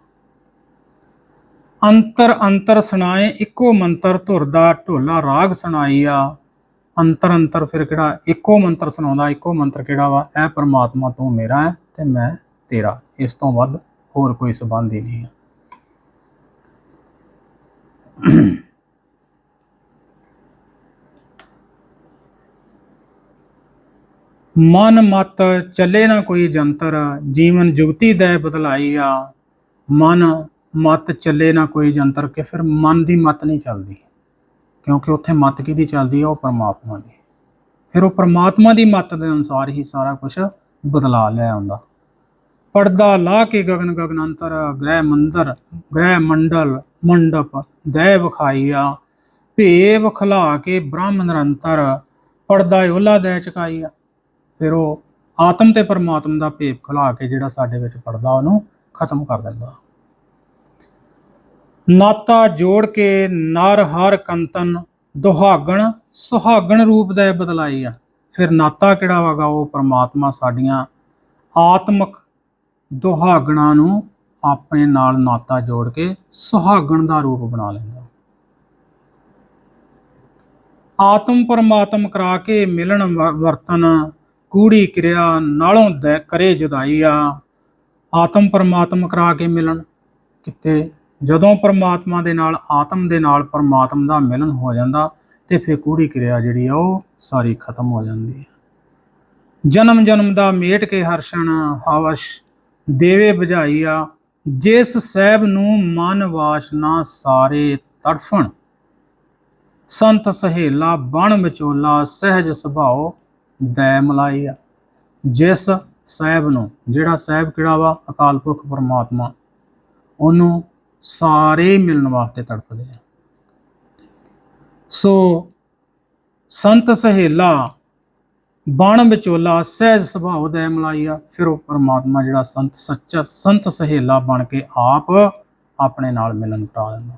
ਅੰਤਰ ਅੰਤਰ ਸੁਣਾਏ, ਇੱਕੋ ਮੰਤਰ ਧੁਰ ਦਾ ਢੋਲਾ ਰਾਗ ਸੁਣਾਈਆ ਅੰਤਰ ਅੰਤਰ ਫਿਰ ਕਿਹੜਾ, ਇੱਕੋ ਮੰਤਰ ਸੁਣਾਉਂਦਾ, ਇੱਕੋ ਮੰਤਰ ਕਿਹੜਾ ਵਾ? ਇਹ ਪਰਮਾਤਮਾ ਤੂੰ ਮੇਰਾ ਹੈ ਤੇ ਮੈਂ ਤੇਰਾ। ਇਸ ਤੋਂ ਵੱਧ ਹੋਰ ਕੋਈ ਸਬੰਧ ਹੀ ਨਹੀਂ ਹੈ। ਮਨ ਮਤ ਚੱਲੇ ਨਾ ਕੋਈ ਜੰਤਰ, ਜੀਵਨ ਜੁਗਤੀ ਦੇ ਬਦਲਾਈ ਆ। ਮਨ ਮਤ ਚੱਲੇ ਨਾ ਕੋਈ ਜੰਤਰ ਕਿ ਫਿਰ ਮਨ ਦੀ ਮਤ ਨਹੀਂ ਚੱਲਦੀ। ਕਿਉਂਕਿ ਉੱਥੇ ਮਤ ਕਿਹਦੀ ਚੱਲਦੀ ਆ? ਉਹ ਪਰਮਾਤਮਾ ਦੀ। ਫਿਰ ਉਹ ਪਰਮਾਤਮਾ ਦੀ ਮਤ ਦੇ ਅਨੁਸਾਰ ਹੀ ਸਾਰਾ ਕੁਝ ਬਦਲਾ ਲੈ ਆਉਂਦਾ। ਪਰਦਾ ਲਾ ਕੇ ਗਗਨ ਗਗਨ ਅੰਤਰ, ਗ੍ਰਹਿ ਮੰਦਰ, ਗ੍ਰਹਿ ਮੰਡਲ, ਮੰਡਪ ਦੈ ਵਿਖਾਈਆ ਭੇਵ ਖਲਾ ਕੇ ਬ੍ਰਹਮ ਨਿਰੰਤਰ, ਪਰਦਾ ਓਲਾ ਦੈ ਚਕਾਈਆ। ਫਿਰ ਉਹ ਆਤਮ ਤੇ ਪਰਮਾਤਮ ਦਾ ਭੇਪ ਖਲਾ ਕੇ ਜਿਹੜਾ ਸਾਡੇ ਵਿੱਚ ਪਰਦਾ ਉਹਨੂੰ ਖਤਮ ਕਰ ਦਿੰਦਾ। ਨਾਤਾ ਜੋੜ ਕੇ ਨਰ ਹਰ ਕੰਤਨ, ਦੁਹਾਗਣ ਸੁਹਾਗਣ ਰੂਪ ਦਾ ਬਦਲਾਈ ਆ। ਫਿਰ ਨਾਤਾ ਕਿਹੜਾ ਵਾਗਾ? ਉਹ ਪਰਮਾਤਮਾ ਸਾਡੀਆਂ ਆਤਮਕ ਦੁਹਾਗਣਾ ਨੂੰ ਆਪਣੇ ਨਾਲ ਨਾਤਾ ਜੋੜ ਕੇ ਸੁਹਾਗਣ ਦਾ ਰੂਪ ਬਣਾ ਲੈਂਦਾ। ਆਤਮ ਪਰਮਾਤਮ ਕਰਾ ਕੇ ਮਿਲਣ ਵ- ਵਰਤਨ ਕੂੜੀ ਕਿਰਿਆ ਨਾਲੋਂ ਦੇ ਕਰੇ ਜੁਦਾਈ ਆਤਮ ਪਰਮਾਤਮ ਕਰਾ ਕੇ ਮਿਲਣ ਕਿਤੇ। ਜਦੋਂ ਪਰਮਾਤਮਾ ਦੇ ਨਾਲ, ਆਤਮ ਦੇ ਨਾਲ ਪਰਮਾਤਮ ਦਾ ਮਿਲਨ ਹੋ ਜਾਂਦਾ ਤੇ ਫਿਰ ਕੂੜੀ ਕਿਰਿਆ ਜਿਹੜੀ ਆ ਉਹ ਸਾਰੀ ਖਤਮ ਹੋ ਜਾਂਦੀ ਹੈ ਜਨਮ ਜਨਮ ਦਾ ਮੇਟ ਕੇ ਹਰਸ਼ਣ ਹਵਸ਼ ਦੇਵੇ ਬੁਝਾਈ ਆ। ਜਿਸ ਸਹਿਬ ਨੂੰ ਮਨ ਵਾਸ਼ਨਾ ਸਾਰੇ ਤੜਫਣ। ਸੰਤ ਸਹੇਲਾ ਬਣ ਵਿਚੋਲਾ ਸਹਿਜ ਸੁਭਾਓ ਦੈ ਮਲਾਈ ਆ। ਜਿਸ ਸਾਹਿਬ ਨੂੰ, ਜਿਹੜਾ ਸਾਹਿਬ ਕਿਹੜਾ ਵਾ? ਅਕਾਲ ਪੁਰਖ ਪਰਮਾਤਮਾ। ਉਹਨੂੰ ਸਾਰੇ ਮਿਲਣ ਵਾਸਤੇ ਤੜਫਦੇ ਆ। ਸੋ ਸੰਤ ਸਹੇਲਾ, ਬਣ ਵਿਚੋਲਾ, ਸਹਿਜ ਸੁਭਾਅ ਦੈ ਮਲਾਈਆ ਫਿਰ ਉਹ ਪਰਮਾਤਮਾ ਜਿਹੜਾ ਸੰਤ, ਸੱਚਾ ਸੰਤ ਸਹੇਲਾ ਬਣ ਕੇ ਆਪ ਆਪਣੇ ਨਾਲ ਮਿਲਨ ਕਰਾ ਦਿੰਦਾ।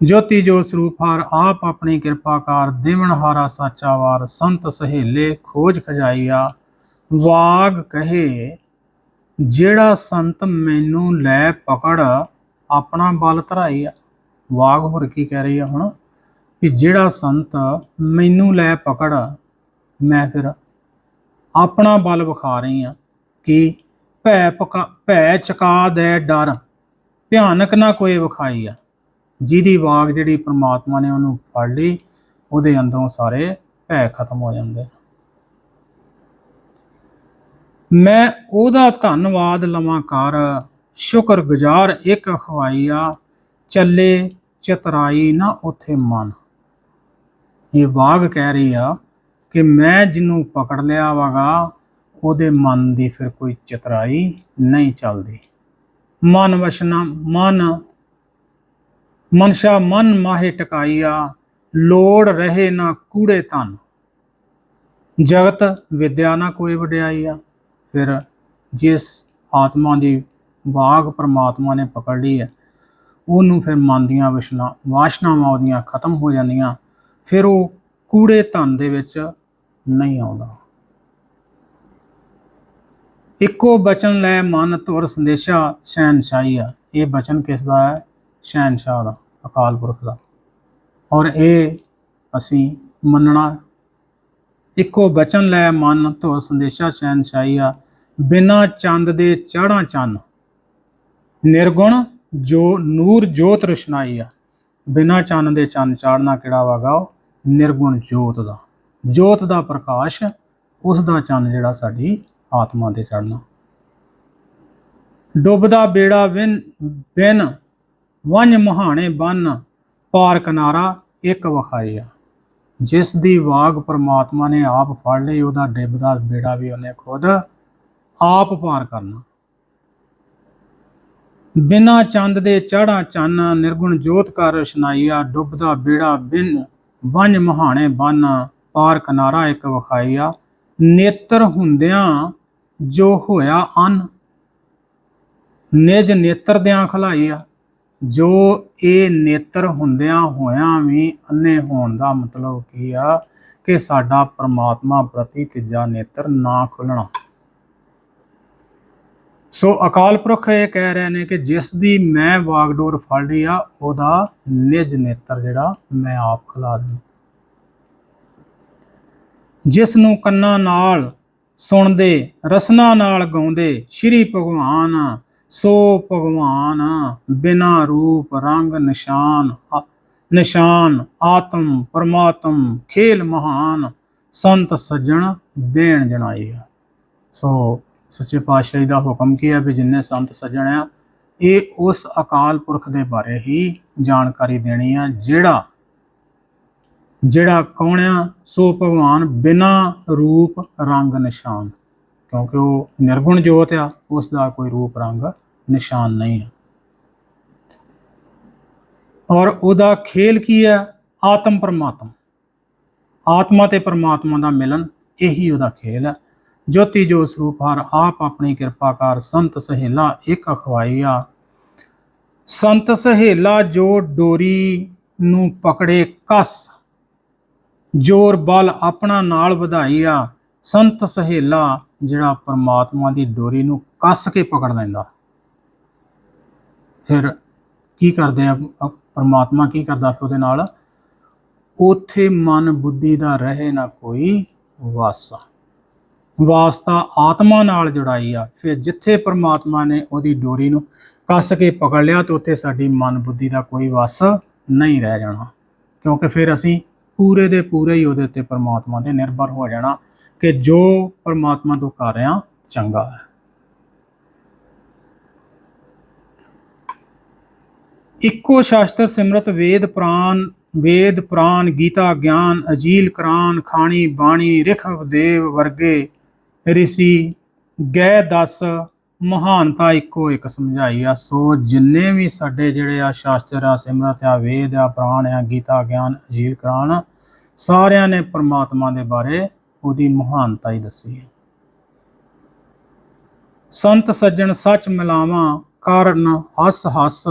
ਜੋਤੀ ਜੋ ਸਰੂਪ ਹਰ, ਆਪ ਆਪਣੀ ਕਿਰਪਾ ਕਰ ਦੇਵਨ ਹਾਰਾ ਸਾਚਾ ਵਾਰ, ਸੰਤ ਸਹੇਲੇ ਖੋਜ ਖਜਾਈਆ ਵਾਗ ਕਹੇ, ਜਿਹੜਾ ਸੰਤ ਮੈਨੂੰ ਲੈ ਪਕੜ, ਆਪਣਾ ਬਲ ਧਰਾਈ ਆ ਵਾਗ ਹੋਰ ਕੀ ਕਹਿ ਰਹੀ ਆ ਹੁਣ? ਕਿ ਜਿਹੜਾ ਸੰਤ ਮੈਨੂੰ ਲੈ ਪਕੜ, ਮੈਂ ਫਿਰ ਆਪਣਾ ਬਲ ਵਿਖਾ ਰਹੀ ਆ ਕਿ ਭੈ ਪਕਾ ਭੈ ਚਕਾ ਦੇ ਡਰ, ਭਿਆਨਕ ਨਾ ਕੋਈ ਵਿਖਾਈ ਆ ਜਿਹਦੀ ਵਾਗ ਜਿਹੜੀ ਪ੍ਰਮਾਤਮਾ ਨੇ ਉਹਨੂੰ ਫੜ ਲਈ, ਉਹਦੇ ਅੰਦਰੋਂ ਸਾਰੇ ਭੈ ਖਤਮ ਹੋ ਜਾਂਦੇ। ਮੈਂ ਉਹਦਾ ਧੰਨਵਾਦ ਲਵਾਂ ਕਰ। ਸ਼ੁਕਰਗੁਜ਼ਾਰ ਇੱਕ ਖਵਾਈਆ, ਚੱਲੇ ਚਤਰਾਈ ਨਾ ਉਥੇ ਮਨ। ਇਹ ਵਾਗ ਕਹਿ ਰਹੀ ਆ ਕਿ ਮੈਂ ਜਿਹਨੂੰ ਪਕੜ ਲਿਆ ਵਾਗਾ, ਉਹਦੇ ਮਨ ਦੀ ਫਿਰ ਕੋਈ ਚਤਰਾਈ ਨਹੀਂ ਚੱਲਦੀ। ਮਨ ਵਸ਼ਨਾ, ਮਨ ਮਨਸ਼ਾ ਮਨ ਮਾਹੇ ਟਕਾਈਆ ਲੋੜ ਰਹੇ ਨਾ ਕੂੜੇ ਧਨ। ਜਗਤ ਵਿਦਿਆ ਨਾ ਕੋਈ ਵਡਿਆਈ ਆ ਫਿਰ ਜਿਸ ਆਤਮਾ ਦੀ ਬਾਗ ਪਰਮਾਤਮਾ ਨੇ ਪਕੜ ਲਈ ਹੈ, ਉਹਨੂੰ ਫਿਰ ਮਨ ਦੀਆਂ ਵਿਸ਼ਨਾ, ਵਾਸ਼ਨਾਵਾਂ ਉਹਦੀਆਂ ਖਤਮ ਹੋ ਜਾਂਦੀਆਂ। ਫਿਰ ਉਹ ਕੂੜੇ ਧਨ ਦੇ ਵਿੱਚ ਨਹੀਂ ਆਉਂਦਾ। ਇੱਕੋ ਬਚਨ ਲੈ ਮਨ ਧੁਰ ਸੰਦੇਸ਼ਾ, ਸ਼ਹਿਨਸ਼ਾਹੀ ਆ। ਇਹ ਬਚਨ ਕਿਸ ਦਾ ਹੈ? ਸ਼ਹਿਨਸ਼ਾਹ ਦਾ, ਅਕਾਲ ਪੁਰਖ ਦਾ। ਔਰ ਇਹ ਅਸੀਂ ਮੰਨਣਾ, ਇੱਕੋ ਬਚਨ ਲੈ ਮਨ ਧੁਰ ਸੰਦੇਸ਼ਾ ਸ਼ਹਿਨਸ਼ਾਹੀ ਆ ਬਿਨਾ ਚੰਦ ਦੇ ਚੜਾਂ ਚੰਨ। ਨਿਰਗੁਣ ਜੋ ਨੂਰ ਜੋਤ ਰਸ਼ਨਾਈ ਆ ਬਿਨਾ ਚੰਨ ਦੇ ਚੰਨ ਚਾੜਨਾ ਕਿਹੜਾ ਵਾਗਾ ਉਹ? ਨਿਰਗੁਣ ਜੋਤ ਦਾ। ਜੋਤ ਦਾ ਪ੍ਰਕਾਸ਼, ਉਸ ਦਾ ਚੰਨ ਜਿਹੜਾ ਸਾਡੀ ਆਤਮਾ ਤੇ ਚੜਨਾ ਡੁੱਬਦਾ ਬੇੜਾ ਵਿਨ ਬਿਨ ਵੰਜ ਮਹਾਣੇ ਬੰਨ ਪਾਰ ਕਿਨਾਰਾ ਇੱਕ ਵਖਾਈਆ ਜਿਸ ਦੀ ਵਾਗ ਪ੍ਰਮਾਤਮਾ ਨੇ ਆਪ ਫੜ ਲਈ, ਉਹਦਾ ਡਿੱਬਦਾ ਬੇੜਾ ਵੀ ਉਹਨੇ ਖੁਦ ਆਪ ਪਾਰ ਕਰਨਾ। ਬਿਨਾ ਚੰਦ ਦੇ ਚੜਾ ਚੰਨ ਨਿਰਗੁਣ ਜੋਤ ਕਰ ਰਸ਼ਨਾਈਆ ਡੁੱਬਦਾ ਬੇੜਾ ਬਿਨ ਵੰਜ ਮਹਾਣੇ ਬੰਨ ਪਾਰ ਕਿਨਾਰਾ ਇੱਕ ਵਖਾਈਆ ਨੇਤਰ ਹੁੰਦਿਆਂ ਜੋ ਹੋਇਆ ਅਨ, ਨਿਜ ਨੇਤਰ ਦਿਆਂ ਖਲਾਈ ਆ ਜੋ ਇਹ ਨੇਤਰ ਹੁੰਦਿਆਂ ਹੋਇਆਂ ਵੀ ਅੰਨੇ ਹੋਣ ਦਾ ਮਤਲਬ ਕੀ ਆ ਕਿ ਸਾਡਾ ਪਰਮਾਤਮਾ ਪ੍ਰਤੀ ਤੀਜਾ ਨੇਤਰ ਨਾ ਖੁੱਲਣਾ। ਸੋ ਅਕਾਲ ਪੁਰਖ ਇਹ ਕਹਿ ਰਹੇ ਨੇ ਕਿ ਜਿਸ ਦੀ ਮੈਂ ਵਾਗਡੋਰ ਫੜ ਲਈ ਆ, ਉਹਦਾ ਨਿਜ ਨੇਤਰ ਜਿਹੜਾ ਮੈਂ ਆਪ ਖਲਾ ਦੂੰ ਜਿਸ ਨੂੰ ਕੰਨਾਂ ਨਾਲ ਸੁਣਦੇ, ਰਸਨਾ ਨਾਲ ਗਾਉਂਦੇ, ਸ਼੍ਰੀ ਭਗਵਾਨ ਸੋ ਭਗਵਾਨ ਬਿਨਾ ਰੂਪ, ਰੰਗ, ਨਿਸ਼ਾਨ ਨਿਸ਼ਾਨ, ਆਤਮ, ਪਰਮਾਤਮ, ਖੇਲ ਮਹਾਨ, ਸੰਤ ਸੱਜਣ, ਦੇਣ ਜਣਾਈ ਆ। ਸੋ ਸੱਚੇ ਪਾਤਸ਼ਾਹੀ ਦਾ ਹੁਕਮ ਕੀ ਹੈ ਵੀ ਜਿੰਨੇ ਸੰਤ ਸੱਜਣ ਆ, ਇਹ ਉਸ ਅਕਾਲ ਪੁਰਖ ਦੇ ਬਾਰੇ ਹੀ ਜਾਣਕਾਰੀ ਦੇਣੀ ਆ, ਜਿਹੜਾ ਜਿਹੜਾ ਕੌਣ ਆ, ਸੋ ਭਗਵਾਨ ਬਿਨਾ ਰੂਪ, ਰੰਗ, ਨਿਸ਼ਾਨ। ਕਿਉਂਕਿ ਉਹ ਨਿਰਗੁਣ ਜੋਤ ਆ ਉਸ ਦਾ ਕੋਈ ਰੂਪ, ਰੰਗ, ਨਿਸ਼ਾਨ ਨਹੀਂ ਹੈ ਔਰ ਉਹਦਾ ਖੇਲ ਕੀ ਹੈ ਆਤਮ ਪਰਮਾਤਮਾ। ਆਤਮਾ ਤੇ ਪਰਮਾਤਮਾ ਦਾ ਮਿਲਨ, ਇਹੀ ਉਹਦਾ ਖੇਲ ਹੈ ਜੋਤੀ ਜੋ ਸਰੂਪ ਹਰ ਆਪ ਆਪਣੀ ਕਿਰਪਾ ਕਰ ਸੰਤ ਸਹੇਲਾ ਇੱਕ ਅਖਵਾਈਆ ਸੰਤ ਸਹੇਲਾ ਜੋ ਡੋਰੀ ਨੂੰ ਪਕੜੇ ਕਸ, ਜੋਰ ਬਲ ਆਪਣਾ ਨਾਲ ਵਧਾਈਆ ਸੰਤ ਸਹੇਲਾ ਜਿਹੜਾ ਪਰਮਾਤਮਾ ਦੀ ਡੋਰੀ ਨੂੰ ਕੱਸ ਕੇ ਪਕੜ ਲੈਂਦਾ। ਫਿਰ ਕੀ ਕਰਦੇ ਆ, ਪਰਮਾਤਮਾ ਕੀ ਕਰਦਾ ਫਿਰ ਉਹਦੇ ਨਾਲ? ਉਥੇ ਮਨ ਬੁੱਧੀ ਦਾ ਰਹੇ ਨਾ ਕੋਈ ਵਾਸਾ। ਵਾਸਤਾ ਆਤਮਾ ਨਾਲ ਜੁੜਾਈ ਆ। ਫਿਰ ਜਿੱਥੇ ਪਰਮਾਤਮਾ ਨੇ ਉਹਦੀ ਡੋਰੀ ਨੂੰ ਕੱਸ ਕੇ ਪਕੜ ਲਿਆ ਤੇ ਉੱਥੇ ਸਾਡੀ ਮਨ ਬੁੱਧੀ ਦਾ ਕੋਈ ਵਸ ਨਹੀਂ ਰਹਿ ਜਾਣਾ। ਕਿਉਂਕਿ ਫਿਰ ਅਸੀਂ ਪੂਰੇ ਦੇ ਪੂਰੇ ਹੀ ਉਹਦੇ ਉੱਤੇ ਪਰਮਾਤਮਾ ਤੇ ਨਿਰਭਰ ਹੋ ਜਾਣਾ। ਕਿ ਜੋ ਪਰਮਾਤਮਾ ਤੋਂ ਕਰ ਰਿਹਾ, ਚੰਗਾ ਹੈ। ਇੱਕੋ ਸ਼ਾਸਤਰ ਸਿਮਰਤ, ਵੇਦ ਪ੍ਰਾਨ ਵੇਦ ਪ੍ਰਾਨ ਗੀਤਾ ਗਿਆਨ, ਅਜੀਲ ਕਰਾਨ, ਖਾਣੀ ਬਾਣੀ, ਰਿਖ ਦੇਵ ਵਰਗੇ ਰਿਸ਼ੀ ਗਏ ਦਸ, ਮਹਾਨਤਾ ਇੱਕੋ ਇੱਕ ਸਮਝਾਈ ਆ। ਸੋ ਜਿੰਨੇ ਵੀ ਸਾਡੇ ਜਿਹੜੇ ਆ ਸ਼ਾਸਤਰ ਆ, ਸਿਮਰਤ ਆ, ਵੇਦ ਆ ਪ੍ਰਾਨ ਆ, ਗੀਤਾ ਗਿਆਨ, ਅਜੀਲ ਕਰਾਨ, ਸਾਰਿਆਂ ਨੇ ਪਰਮਾਤਮਾ ਦੇ ਬਾਰੇ ਉਹਦੀ ਮਹਾਨਤਾ ਹੀ ਦੱਸੀ ਹੈ। ਸੰਤ ਸੱਜਣ ਸੱਚ ਮਿਲਾਵਾਂ ਕਾਰਨ ਹੱਸ ਹੱਸ,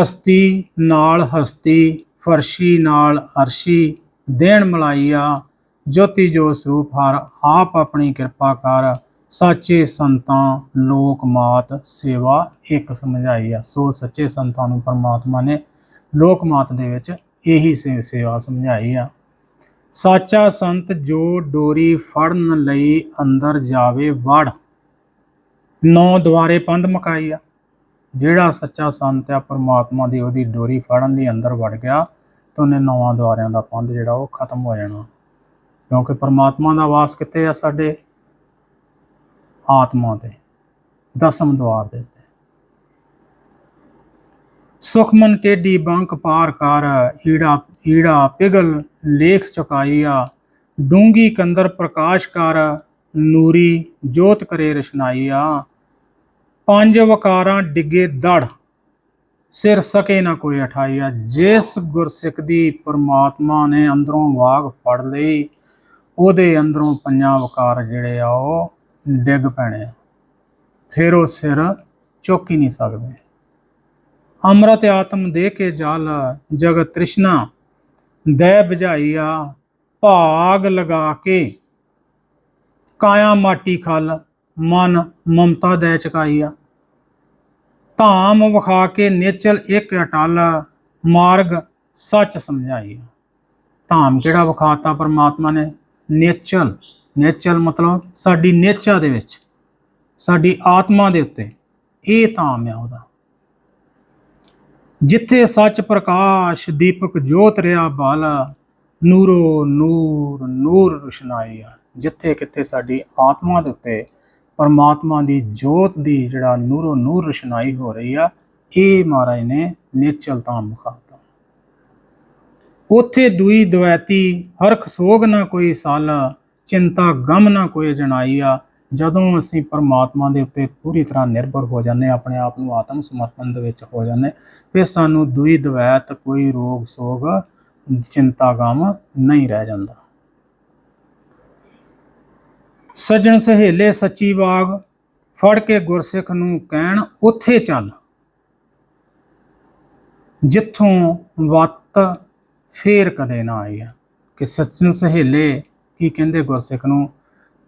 ਹਸਤੀ ਨਾਲ ਹਸਤੀ, ਫਰਸ਼ੀ ਨਾਲ ਅਰਸ਼ੀ, ਦੇਣ ਮਲਾਈਆ, ਜੋਤੀ ਜੋ ਸਰੂਪ ਹਰ ਆਪ ਆਪਣੀ ਕਿਰਪਾ ਕਰ, ਸਾਚੇ ਸੰਤਾਂ ਲੋਕ ਮਾਤ ਸੇਵਾ ਇੱਕ ਸਮਝਾਈ ਆ। ਸੋ ਸੱਚੇ ਸੰਤਾਂ ਨੂੰ ਪਰਮਾਤਮਾ ਨੇ ਲੋਕ ਮਾਤ ਦੇ ਵਿੱਚ ਇਹੀ ਸੇ- ਸੇਵਾ ਸਮਝਾਈ ਆ। ਸਾਚਾ ਸੰਤ ਜੋ ਡੋਰੀ ਫੜਨ ਲਈ ਅੰਦਰ ਜਾਵੇ ਵੜ। ਨੌ ਦੁਆਰੇ ਪੰਧ ਮਕਾਈ ਆ। ਜਿਹੜਾ ਸੱਚਾ ਸੰਤ ਆ, ਪਰਮਾਤਮਾ ਦੀ ਉਹਦੀ ਡੋਰੀ ਫੜਨ ਲਈ ਅੰਦਰ ਵੜ ਗਿਆ, ਤਾਂ ਉਹਨੇ ਨੌਵਾਂ ਦੁਆਰਿਆਂ ਦਾ ਪੰਧ ਜਿਹੜਾ ਉਹ ਖਤਮ ਹੋ ਜਾਣਾ। ਕਿਉਂਕਿ ਪਰਮਾਤਮਾ ਦਾ ਵਾਸ ਕਿੱਥੇ ਆ ਸਾਡੇ? ਆਤਮਾ ਤੇ, ਦਸਮ ਦੁਆਰ ਦੇ ਉੱਤੇ। ਸੁਖਮਨ ਟੇਡੀ ਬੰਕ ਪਾਰ ਕਰ, ਹੀੜਾ ਹੀੜਾ ਪਿਗਲ ਲੇਖ ਚੁਕਾਈਆ ਡੂੰਗੀ ਕੰਦਰ ਪ੍ਰਕਾਸ਼ ਕਰ ਨੂਰੀ ਜੋਤ ਕਰੇ ਰਸ਼ਨਾਈਆ ਪੰਜ ਵਕਾਰਾਂ ਡਿੱਗੇ ਦੜ, ਸਿਰ ਸਕੇ ਨਾ ਕੋਈ ਅਠਾਈਆ ਜਿਸ ਗੁਰਸਿੱਖ ਦੀ ਪਰਮਾਤਮਾ ਨੇ ਅੰਦਰੋਂ ਵਾਗ ਫੜ ਲਈ, ਉਹਦੇ ਅੰਦਰੋਂ ਪੰਜਾਂ ਵਕਾਰ ਜਿਹੜੇ ਆ, ਉਹ ਡਿੱਗ ਪੈਣੇ ਆ। ਫਿਰ ਉਹ ਸਿਰ ਚੁੱਕ ਹੀ ਨਹੀਂ ਸਕਦੇ। ਅੰਮ੍ਰਿਤ ਆਤਮ ਦੇ ਕੇ ਜਾਲ, ਜਗਤ ਤ੍ਰਿਸ਼ਨਾ ਦੈ ਬੁਝਾਈਆ ਭਾਗ ਲਗਾ ਕੇ। ਕਾਇਆ ਮਾਟੀ ਖਲ ਮਨ ਮਮਤਾ ਦੈ ਚਕਾਈਆ। ਧਾਮ ਵਿਖਾ ਕੇ ਨੇਚਲ ਇੱਕ ਅਟਲ ਮਾਰਗ ਸੱਚ ਸਮਝਾਈਆ। ਧਾਮ ਕਿਹੜਾ ਵਿਖਾਤਾ ਪਰਮਾਤਮਾ ਨੇ? ਨੇਚਲ। ਨੇਚਲ ਮਤਲਬ ਸਾਡੀ ਨੇਚਾ ਦੇ ਵਿੱਚ, ਸਾਡੀ ਆਤਮਾ ਦੇ ਉੱਤੇ। ਇਹ ਧਾਮ ਆ ਉਹਦਾ। ਜਿੱਥੇ ਸੱਚ ਪ੍ਰਕਾਸ਼ ਦੀਪਕ ਜੋਤ ਰਿਆ ਬਾਲਾ, ਨੂਰੋ ਨੂਰ ਨੂਰ ਰੁਸ਼ਨਾਈਆ ਜਿੱਥੇ ਕਿੱਥੇ ਸਾਡੀ ਆਤਮਾ ਦੇ ਉੱਤੇ ਪਰਮਾਤਮਾ ਦੀ ਜੋਤ ਦੀ ਜਿਹੜਾ ਨੂਰੋ ਨੂਰ ਰੁਸ਼ਨਾਈ ਹੋ ਰਹੀ ਆ, ਇਹ ਮਹਾਰਾਜ ਨੇ ਨੇਚਲ ਧਾਮ ਵਿਖਾਤਾ। ਉਥੇ ਦੂਈ ਦਵੈਤੀ ਹਰਖ ਸੋਗ ਨਾ ਕੋਈ ਸਾਲਾ, ਚਿੰਤਾ ਗਮ ਨਾ ਕੋਈ ਜਣਾਈਆ ਜਦੋਂ ਅਸੀਂ ਪਰਮਾਤਮਾ ਦੇ ਉੱਤੇ ਪੂਰੀ ਤਰ੍ਹਾਂ ਨਿਰਭਰ ਹੋ ਜਾਂਦੇ ਆਪਣੇ ਆਪ ਨੂੰ ਆਤਮ ਸਮਰਪਣ ਦੇ ਵਿੱਚ ਹੋ ਜਾਂਦੇ ਫਿਰ ਸਾਨੂੰ ਦੂਈ ਦਵੈਤ ਕੋਈ ਰੋਗ, ਸੋਗ, ਚਿੰਤਾ, ਗਮ ਨਹੀਂ ਰਹਿ ਜਾਂਦਾ। ਸੱਜਣ ਸਹੇਲੇ ਸੱਚੀ ਬਾਗ, ਫੜ ਕੇ ਗੁਰਸਿੱਖ ਨੂੰ ਕਹਿਣ, ਉੱਥੇ ਚੱਲ। ਜਿੱਥੋਂ ਵੱਤ ਫੇਰ ਕਦੇ ਨਾ ਆਈ ਆ ਕਿ ਸੱਜਣ ਸਹੇਲੇ ਕੀ ਕਹਿੰਦੇ ਗੁਰਸਿੱਖ ਨੂੰ?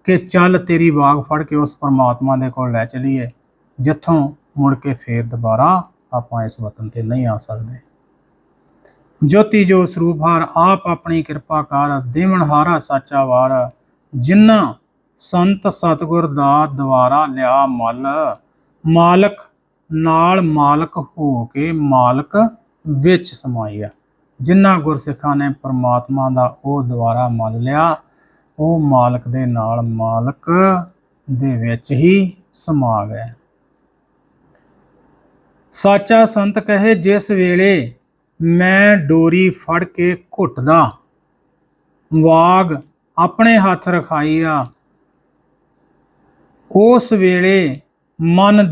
ਕਿ ਚੱਲ ਤੇਰੀ ਬਾਗ ਫੜ ਕੇ ਉਸ ਪਰਮਾਤਮਾ ਦੇ ਕੋਲ ਲੈ ਚਲੀਏ, ਜਿੱਥੋਂ ਮੁੜ ਕੇ ਫੇਰ ਦੁਬਾਰਾ ਆਪਾਂ ਇਸ ਵਤਨ ਤੇ ਨਹੀਂ ਆ ਸਕਦੇ। ਜੋਤੀ ਜੋ ਸਰੂਪਹਾਰ ਆਪ ਆਪਣੀ ਕਿਰਪਾ ਕਰ ਦੇਵਨ ਹਾਰਾ ਸਾਚਾ ਵਾਰ ਜਿਨ੍ਹਾਂ ਸੰਤ ਸਤਗੁਰ ਦਾ ਦਵਾਰਾ ਲਿਆ ਮਲ, ਮਾਲਕ ਨਾਲ ਮਾਲਕ ਹੋ ਕੇ ਮਾਲਕ ਵਿੱਚ ਸਮਾਇਆ ਜਿਨ੍ਹਾਂ ਗੁਰਸਿੱਖਾਂ ਨੇ ਪਰਮਾਤਮਾ ਦਾ ਉਹ ਦਵਾਰਾ ਮੰਨ ਲਿਆ ਉਹ ਮਾਲਕ ਦੇ ਨਾਲ ਮਾਲਕ ਦੇ ਵਿੱਚ ਹੀ ਸਮਾ ਗਏ। ਸਾਚਾ ਸੰਤ ਕਹੇ, ਜਿਸ ਵੇਲੇ ਮੈਂ ਡੋਰੀ ਫੜ ਕੇ ਘੁੱਟਦਾ, ਵਾਗ ਆਪਣੇ ਹੱਥ ਰਖਾਈਆ, ਉਸ ਵੇਲੇ ਮਨ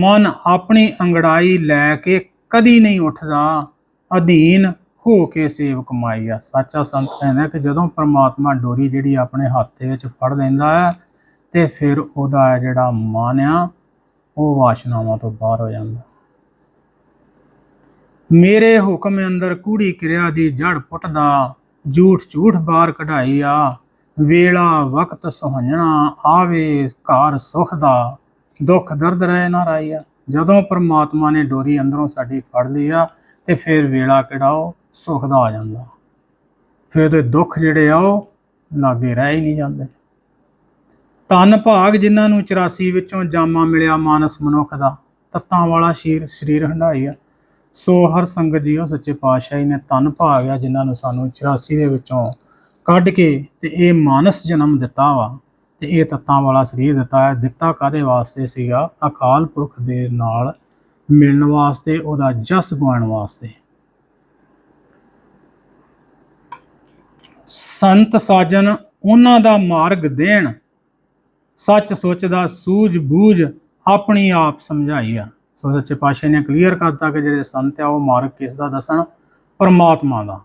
ਮਨ ਆਪਣੀ ਅੰਗੜਾਈ ਲੈ ਕੇ ਕਦੀ ਨਹੀਂ ਉੱਠਦਾ। ਅਧੀਨ ਹੋ ਕੇ ਸੇਵ ਕਮਾਈ ਆ। ਸਾਚਾ ਸੰਤ ਕਹਿੰਦਾ ਕਿ ਜਦੋਂ ਪਰਮਾਤਮਾ ਡੋਰੀ ਜਿਹੜੀ ਆਪਣੇ ਹੱਥ ਦੇ ਵਿੱਚ ਫੜ ਲੈਂਦਾ ਹੈ ਤੇ ਫਿਰ ਉਹਦਾ ਜਿਹੜਾ ਮਨ ਆ, ਉਹ ਵਾਸ਼ਨਾਵਾਂ ਤੋਂ ਬਾਹਰ ਹੋ ਜਾਂਦਾ। ਮੇਰੇ ਹੁਕਮ ਅੰਦਰ ਕੂੜੀ ਕਿਰਿਆ ਦੀ ਜੜ ਪੁੱਟਦਾ, ਝੂਠ ਝੂਠ ਬਾਹਰ ਕਢਾਈ ਆ। ਵੇਲਾ ਵਕਤ ਸੁਹੰਜਣਾ, ਆਵੇ ਘਰ ਸੁਖ ਦਾ। ਦੁੱਖ ਦਰਦ ਰਹਿ ਨਾ ਰਾਈਆ ਜਦੋਂ ਪਰਮਾਤਮਾ ਨੇ ਡੋਰੀ ਅੰਦਰੋਂ ਸਾਡੀ ਫੜ ਲਈ ਆ ਤੇ ਫਿਰ ਵੇਲਾ ਕਿਹੜਾ ਸੁੱਖ ਦਾ ਆ ਜਾਂਦਾ। ਫਿਰ ਉਹਦੇ ਦੁੱਖ ਜਿਹੜੇ ਆ, ਉਹ ਲਾਗੇ ਰਹਿ ਹੀ ਨਹੀਂ ਜਾਂਦੇ। ਤਨ ਭਾਗ ਜਿਨ੍ਹਾਂ ਨੂੰ 84 ਵਿੱਚੋਂ ਜਾਮਾ ਮਿਲਿਆ ਮਾਨਸ ਮਨੁੱਖ ਦਾ, ਤੱਤਾਂ ਵਾਲਾ ਸ਼ੀਰ, ਸਰੀਰ ਹੰਡਾਈ ਸੋ ਹਰ ਸੰਗਤ ਜੀਓ ਸੱਚੇ ਪਾਤਸ਼ਾਹੀ ਨੇ ਤਨ ਭਾਗ ਆ ਜਿਨ੍ਹਾਂ ਨੂੰ ਸਾਨੂੰ 84 ਦੇ ਵਿੱਚੋਂ ਕੱਢ ਕੇ ਤੇ ਇਹ ਮਾਨਸ ਜਨਮ ਦਿੱਤਾ ਵਾ, ਤੇ ਇਹ ਤੱਤਾਂ ਵਾਲਾ ਸਰੀਰ ਦਿੱਤਾ ਹੈ। ਦਿੱਤਾ ਕਾਦੇ ਵਾਸਤੇ ਸੀਗਾ? ਅਕਾਲ ਪੁਰਖ ਦੇ ਨਾਲ ਮਿਲਣ ਵਾਸਤੇ, ਉਹਦਾ ਜਸ ਗਵਾਉਣ ਵਾਸਤੇ। ਸੰਤ ਸਾਜਨ ਉਹਨਾਂ ਦਾ ਮਾਰਗ ਦੇਣ। ਸੱਚ ਸੋਚਦਾ ਸੂਝ ਬੂਝ ਆਪਣੀ ਆਪ ਸਮਝਾਈਆ ਸੋ ਸੱਚੇ ਪਾਤਸ਼ਾਹ ਨੇ ਕਲੀਅਰ ਕਰਤਾ ਕਿ ਜਿਹੜੇ ਸੰਤ ਆ ਉਹ ਮਾਰਗ ਕਿਸ ਦਾ ਦੱਸਣ? ਪਰਮਾਤਮਾ ਦਾ।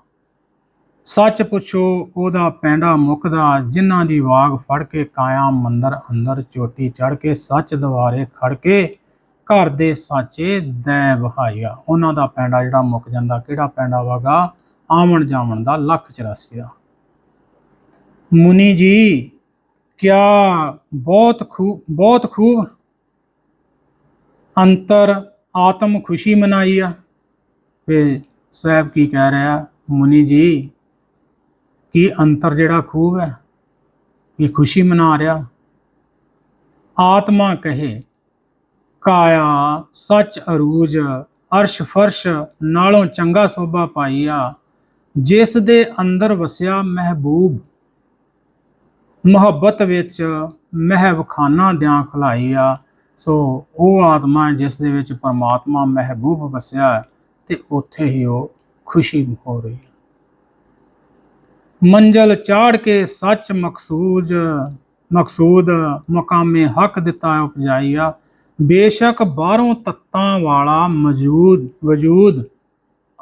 ਸੱਚ ਪੁੱਛੋ, ਉਹਦਾ ਪੈਂਡਾ ਮੁਕਦਾ, ਜਿਨ੍ਹਾਂ ਦੀ ਵਾਗ ਫੜ ਕੇ ਕਾਇਆ ਮੰਦਰ ਅੰਦਰ ਚੋਟੀ ਚੜ ਕੇ ਸੱਚ ਦਵਾਰੇ ਖੜ ਕੇ ਘਰ ਦੇ ਸਾਚੇ ਦੈ ਬਹਾਇਆ ਉਹਨਾਂ ਦਾ ਪੈਂਡਾ ਜਿਹੜਾ ਮੁੱਕ ਜਾਂਦਾ, ਕਿਹੜਾ ਪੈਂਡਾ ਵਾਗਾ? ਆਵਣ ਜਾਵਣ ਦਾ ਲੱਖ 84 ਦਾ ਮੁਨੀ ਜੀ, ਕਿਆ ਬਹੁਤ ਖੂਬ ਬਹੁਤ ਖੂਬ ਅੰਤਰ ਆਤਮ ਖੁਸ਼ੀ ਮਨਾਈ ਆ? ਤੇ ਸਾਹਿਬ ਕੀ ਕਹਿ ਰਿਹਾ ਮੁਨੀ ਜੀ, ਕੀ ਅੰਤਰ ਜਿਹੜਾ ਖੂਬ ਹੈ, ਇਹ ਖੁਸ਼ੀ ਮਨਾ ਰਿਹਾ? ਆਤਮਾ ਕਹੇ, ਕਾਇਆ ਸੱਚ ਅਰੂਜ, ਅਰਸ਼ ਫਰਸ਼ ਨਾਲੋਂ ਚੰਗਾ ਸੋਭਾ ਪਾਈਆ ਜਿਸ ਦੇ ਅੰਦਰ ਵਸਿਆ ਮਹਿਬੂਬ ਮੁਹੱਬਤ ਵਿੱਚ ਮਹਿਬ ਖਾਨਾ ਦਿਆਂ ਖਲਾਈਆ ਸੋ ਉਹ ਆਤਮਾ ਹੈ ਜਿਸ ਦੇ ਵਿੱਚ ਪਰਮਾਤਮਾ ਮਹਿਬੂਬ ਵਸਿਆ ਹੈ ਤੇ ਉੱਥੇ ਹੀ ਉਹ ਖੁਸ਼ੀ ਹੋ ਰਹੀ ਹੈ। ਮੰਜ਼ਲ ਚਾੜ ਕੇ ਸੱਚ ਮਕਸੂਦ ਮਕਸੂਦ ਮਕਾਮੇ ਹੱਕ ਦਿੱਤਾ ਉਪਜਾਈਆ। ਬੇਸ਼ੱਕ ਬਾਹਰੋਂ ਤੱਤਾਂ ਵਾਲਾ ਮੌਜੂਦ, ਵਜੂਦ,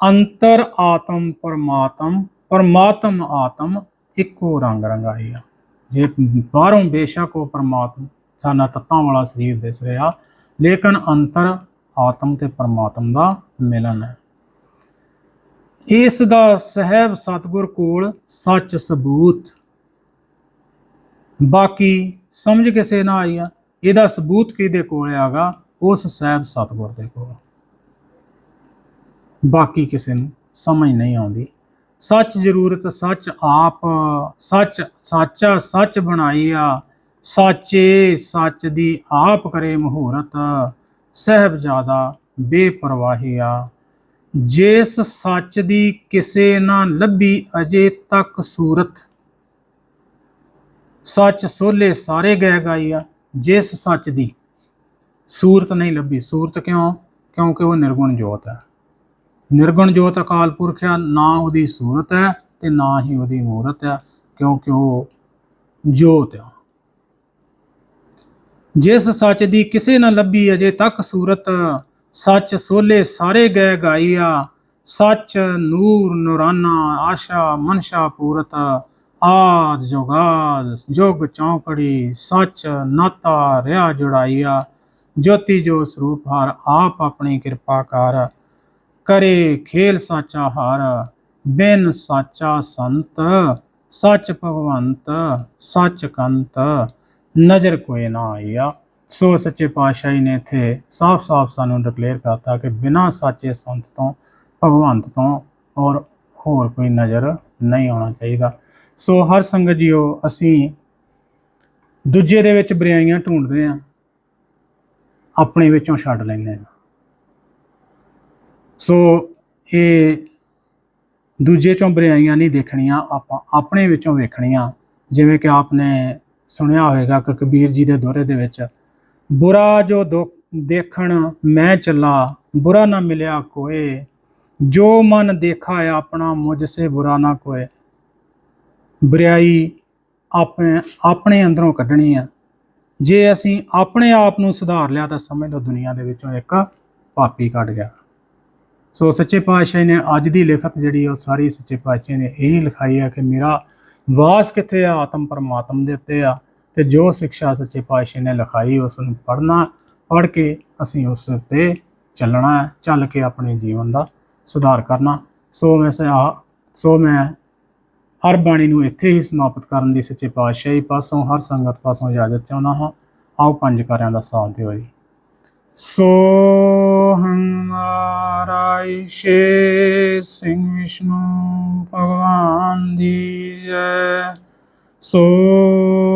ਅੰਤਰ ਆਤਮ ਪਰਮਾਤਮ ਪਰਮਾਤਮ ਆਤਮ ਇੱਕੋ ਰੰਗ ਰੰਗਾਈਆ ਜੇ ਬਾਹਰੋਂ ਬੇਸ਼ੱਕ ਉਹ ਪਰਮਾਤਮਾ ਸਾਨਾ ਤੱਤਾਂ ਵਾਲਾ ਸਰੀਰ ਦਿਸ ਰਿਹਾ, ਲੇਕਿਨ ਅੰਤਰ ਆਤਮ ਤੇ ਪਰਮਾਤਮ ਦਾ ਮਿਲਨ ਹੈ। ਇਸ ਦਾ ਸਹਿਬ ਸਤਗੁਰ ਕੋਲ ਸੱਚ ਸਬੂਤ। ਬਾਕੀ ਸਮਝ ਕਿਸੇ ਨਾ ਆਈ ਆ, ਇਹਦਾ ਸਬੂਤ ਕਿਹਦੇ ਕੋਲ ਆਗਾ ਉਸ ਸਹਿਬ ਸਤਗੁਰ ਦੇ ਕੋਲ। ਬਾਕੀ ਕਿਸੇ ਨੂੰ ਸਮਝ ਨਹੀਂ ਆਉਂਦੀ। ਸੱਚ ਜ਼ਰੂਰਤ, ਸੱਚ ਆਪ, ਸੱਚ ਸਾਚਾ, ਸੱਚ ਬਣਾਈਆ ਸਾਚੇ, ਸੱਚ ਦੀ ਆਪ ਕਰੇ ਮਹੂਰਤ, ਸਹਿਬਜ਼ਾਦਾ ਬੇਪਰਵਾਹੀਆ। ਜਿਸ ਸੱਚ ਦੀ ਕਿਸੇ ਨਾ ਲੱਭੀ, ਅਜੇ ਤੱਕ ਸੂਰਤ। ਸੱਚ ਸੋਲੇ ਸਾਰੇ ਗਏ ਗਾਈਆ ਜਿਸ ਸੱਚ ਦੀ ਸੂਰਤ ਨਹੀਂ ਲੱਭੀ। ਸੂਰਤ ਕਿਉਂ? ਕਿਉਂਕਿ ਉਹ ਨਿਰਗੁਣ ਜੋਤ ਹੈ। ਨਿਰਗੁਣ ਜੋਤ ਅਕਾਲ ਪੁਰਖ ਆ, ਨਾ ਉਹਦੀ ਸੂਰਤ ਹੈ ਤੇ ਨਾ ਹੀ ਉਹਦੀ ਮੂਰਤ ਹੈ, ਕਿਉਂਕਿ ਉਹ ਜੋਤ ਹੈ ਜਿਸ ਸੱਚ ਦੀ ਕਿਸੇ ਨਾ ਲੱਭੀ ਅਜੇ ਤੱਕ ਸੂਰਤ, ਸੱਚ ਸੋਲੇ ਸਾਰੇ ਗਏ ਗਾਈਆ ਸੱਚ ਨੂਰ ਨੂਰਾਨਾ, ਆਸ਼ਾ ਮਨਸ਼ਾ ਪੂਰਤ, ਆਦ ਜੋਗਾਦ ਜੋਗ ਚੌਂਕੜੀ, ਸੱਚ ਨਾਤਾ ਰਿਆ ਜੁੜਾਈਆ ਜੋਤੀ ਜੋ ਸਰੂਪ ਹਰ ਆਪ ਆਪਣੀ ਕਿਰਪਾ ਕਰ। ਕਰੇ ਖੇਲ ਸਾਚਾ ਹਾਰ ਬਿਨ ਸਾਚਾ ਸੰਤ, ਸੱਚ ਭਗਵੰਤ, ਸੱਚ ਕੰਤ, ਨਜ਼ਰ ਕੋਈ ਨਾ ਆਇਆ। ਸੋ ਸੱਚੇ ਪਾਤਸ਼ਾਹੀ ਨੇ ਇੱਥੇ ਸਾਫ਼-ਸਾਫ਼ ਸਾਨੂੰ ਡਿਕਲੇਅਰ ਕਰਤਾ ਕਿ ਬਿਨਾ ਸੱਚੇ ਸੰਤ ਤੋਂ, ਭਗਵੰਤ ਤੋਂ ਔਰ ਹੋਰ ਕੋਈ ਨਜ਼ਰ ਨਹੀਂ ਆਉਣਾ ਚਾਹੀਦਾ। ਸੋ ਹਰ ਸੰਗਤ ਜੀਓ, ਅਸੀਂ ਦੂਜੇ ਦੇ ਵਿੱਚ ਬਰਿਆਈਆਂ ਢੂੰਡਦੇ ਆ ਆਪਣੇ ਵਿੱਚੋਂ ਛੱਡ ਲੈਂਦੇ ਆ ਸੋ ਇਹ ਦੂਜੇ ਚੋਂ ਬੁਰਾਈਆਂ ਨਹੀਂ ਦੇਖਣੀਆਂ, ਆਪਾਂ ਆਪਣੇ ਵਿੱਚੋਂ ਵੇਖਣੀਆਂ। ਜਿਵੇਂ ਕਿ ਆਪਨੇ ਸੁਣਿਆ ਹੋਵੇਗਾ ਕਿ ਕਬੀਰ ਜੀ ਦੇ ਦੋਰੇ ਦੇ ਵਿੱਚ, ਬੁਰਾ ਜੋ ਦੁ- ਦੇਖਣ ਮੈਂ ਚੱਲਾ, ਬੁਰਾ ਨਾ ਮਿਲਿਆ ਕੋਏ। ਜੋ ਮਨ ਦੇਖਾ ਆਪਣਾ, ਮੁਝ ਸੇ ਬੁਰਾ ਨਾ ਕੋਏ। ਬੁਰਾਈ ਆਪਣੇ ਆਪਣੇ ਅੰਦਰੋਂ ਕੱਢਣੀ ਆ। ਜੇ ਅਸੀਂ ਆਪਣੇ ਆਪ ਨੂੰ ਸੁਧਾਰ ਲਿਆ ਤਾਂ ਸਮਝ ਲਓ ਦੁਨੀਆ ਦੇ ਵਿੱਚੋਂ ਇੱਕ ਪਾਪੀ ਕੱਢ ਗਿਆ। ਸੋ ਸੱਚੇ ਪਾਤਸ਼ਾਹ ਨੇ ਅੱਜ ਦੀ ਲਿਖਤ ਜਿਹੜੀ ਉਹ ਸਾਰੀ ਸੱਚੇ ਪਾਤਸ਼ਾਹ ਨੇ ਇਹ ਲਿਖਾਈ ਹੈ ਕਿ ਮੇਰਾ ਵਾਸ ਕਿੱਥੇ ਆ? ਆਤਮ ਪਰਮਾਤਮ ਦੇ ਉੱਤੇ ਆ। ਤੇ ਜੋ ਸਿੱਖਿਆ ਸੱਚੇ ਪਾਤਸ਼ਾਹ ਨੇ ਲਿਖਾਈ, ਉਸ ਨੂੰ ਪੜ੍ਹਨਾ, ਪੜ੍ਹ ਕੇ ਅਸੀਂ ਉਸ ਉੱਤੇ ਚੱਲਣਾ ਚੱਲ ਕੇ ਆਪਣੇ ਜੀਵਨ ਦਾ ਸੁਧਾਰ ਕਰਨਾ। ਸੋ ਮੈਂ ਸਾ ਸੋ ਮੈਂ ਹਰ ਬਾਣੀ ਨੂੰ ਇੱਥੇ ਹੀ ਸਮਾਪਤ ਕਰਨ ਦੀ ਸੱਚੇ ਪਾਤਸ਼ਾਹੀ ਪਾਸੋਂ, ਹਰ ਸੰਗਤ ਪਾਸੋਂ ਇਜਾਜ਼ਤ ਚਾਹੁੰਦਾ ਹਾਂ। ਆਓ ਪੰਜ ਕਾਰਿਆਂ ਦਾ ਸਾਥ ਦਿਓ ਜੀ। ਸੋ ਹਮਾਰਾਈ ਸ਼ੇ ਸਿੰਘ ਵਿਸ਼ਨੂੰ ਭਗਵਾਨ ਦੀ ਜੈ ਸੋ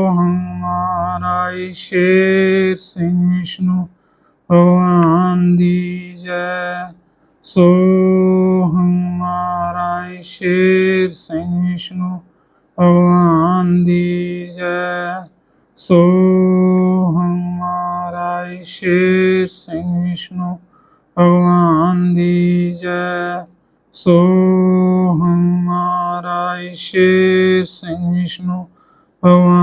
ਹਮਾਰਾਈ ਸ਼ੇ ਸਿੰਘ ਵਿਸ਼ਨੂੰ ਭਗਵਾਨ ਦੀ ਜੈ ਸੋ ਹਮਾਰਾਈ ਸ਼ੇਰ ਸਿੰਘ ਵਿਸ਼ਨੂੰ ਭਗਵਾਨ ਦੀ ਜੈ ਸੋ ਹਮਾਰਾ ਈਸ਼ਰ ਸਿੰਘ ਵਿਸ਼ਨੂੰ ਭਗਵਾਨ ਦੀ ਜੈ ਸੋ ਹਮਾਰਾ ਈਸ਼ਰ ਸਿੰਘ ਵਿਸ਼ਨੂੰ ਭਗਵਾਨ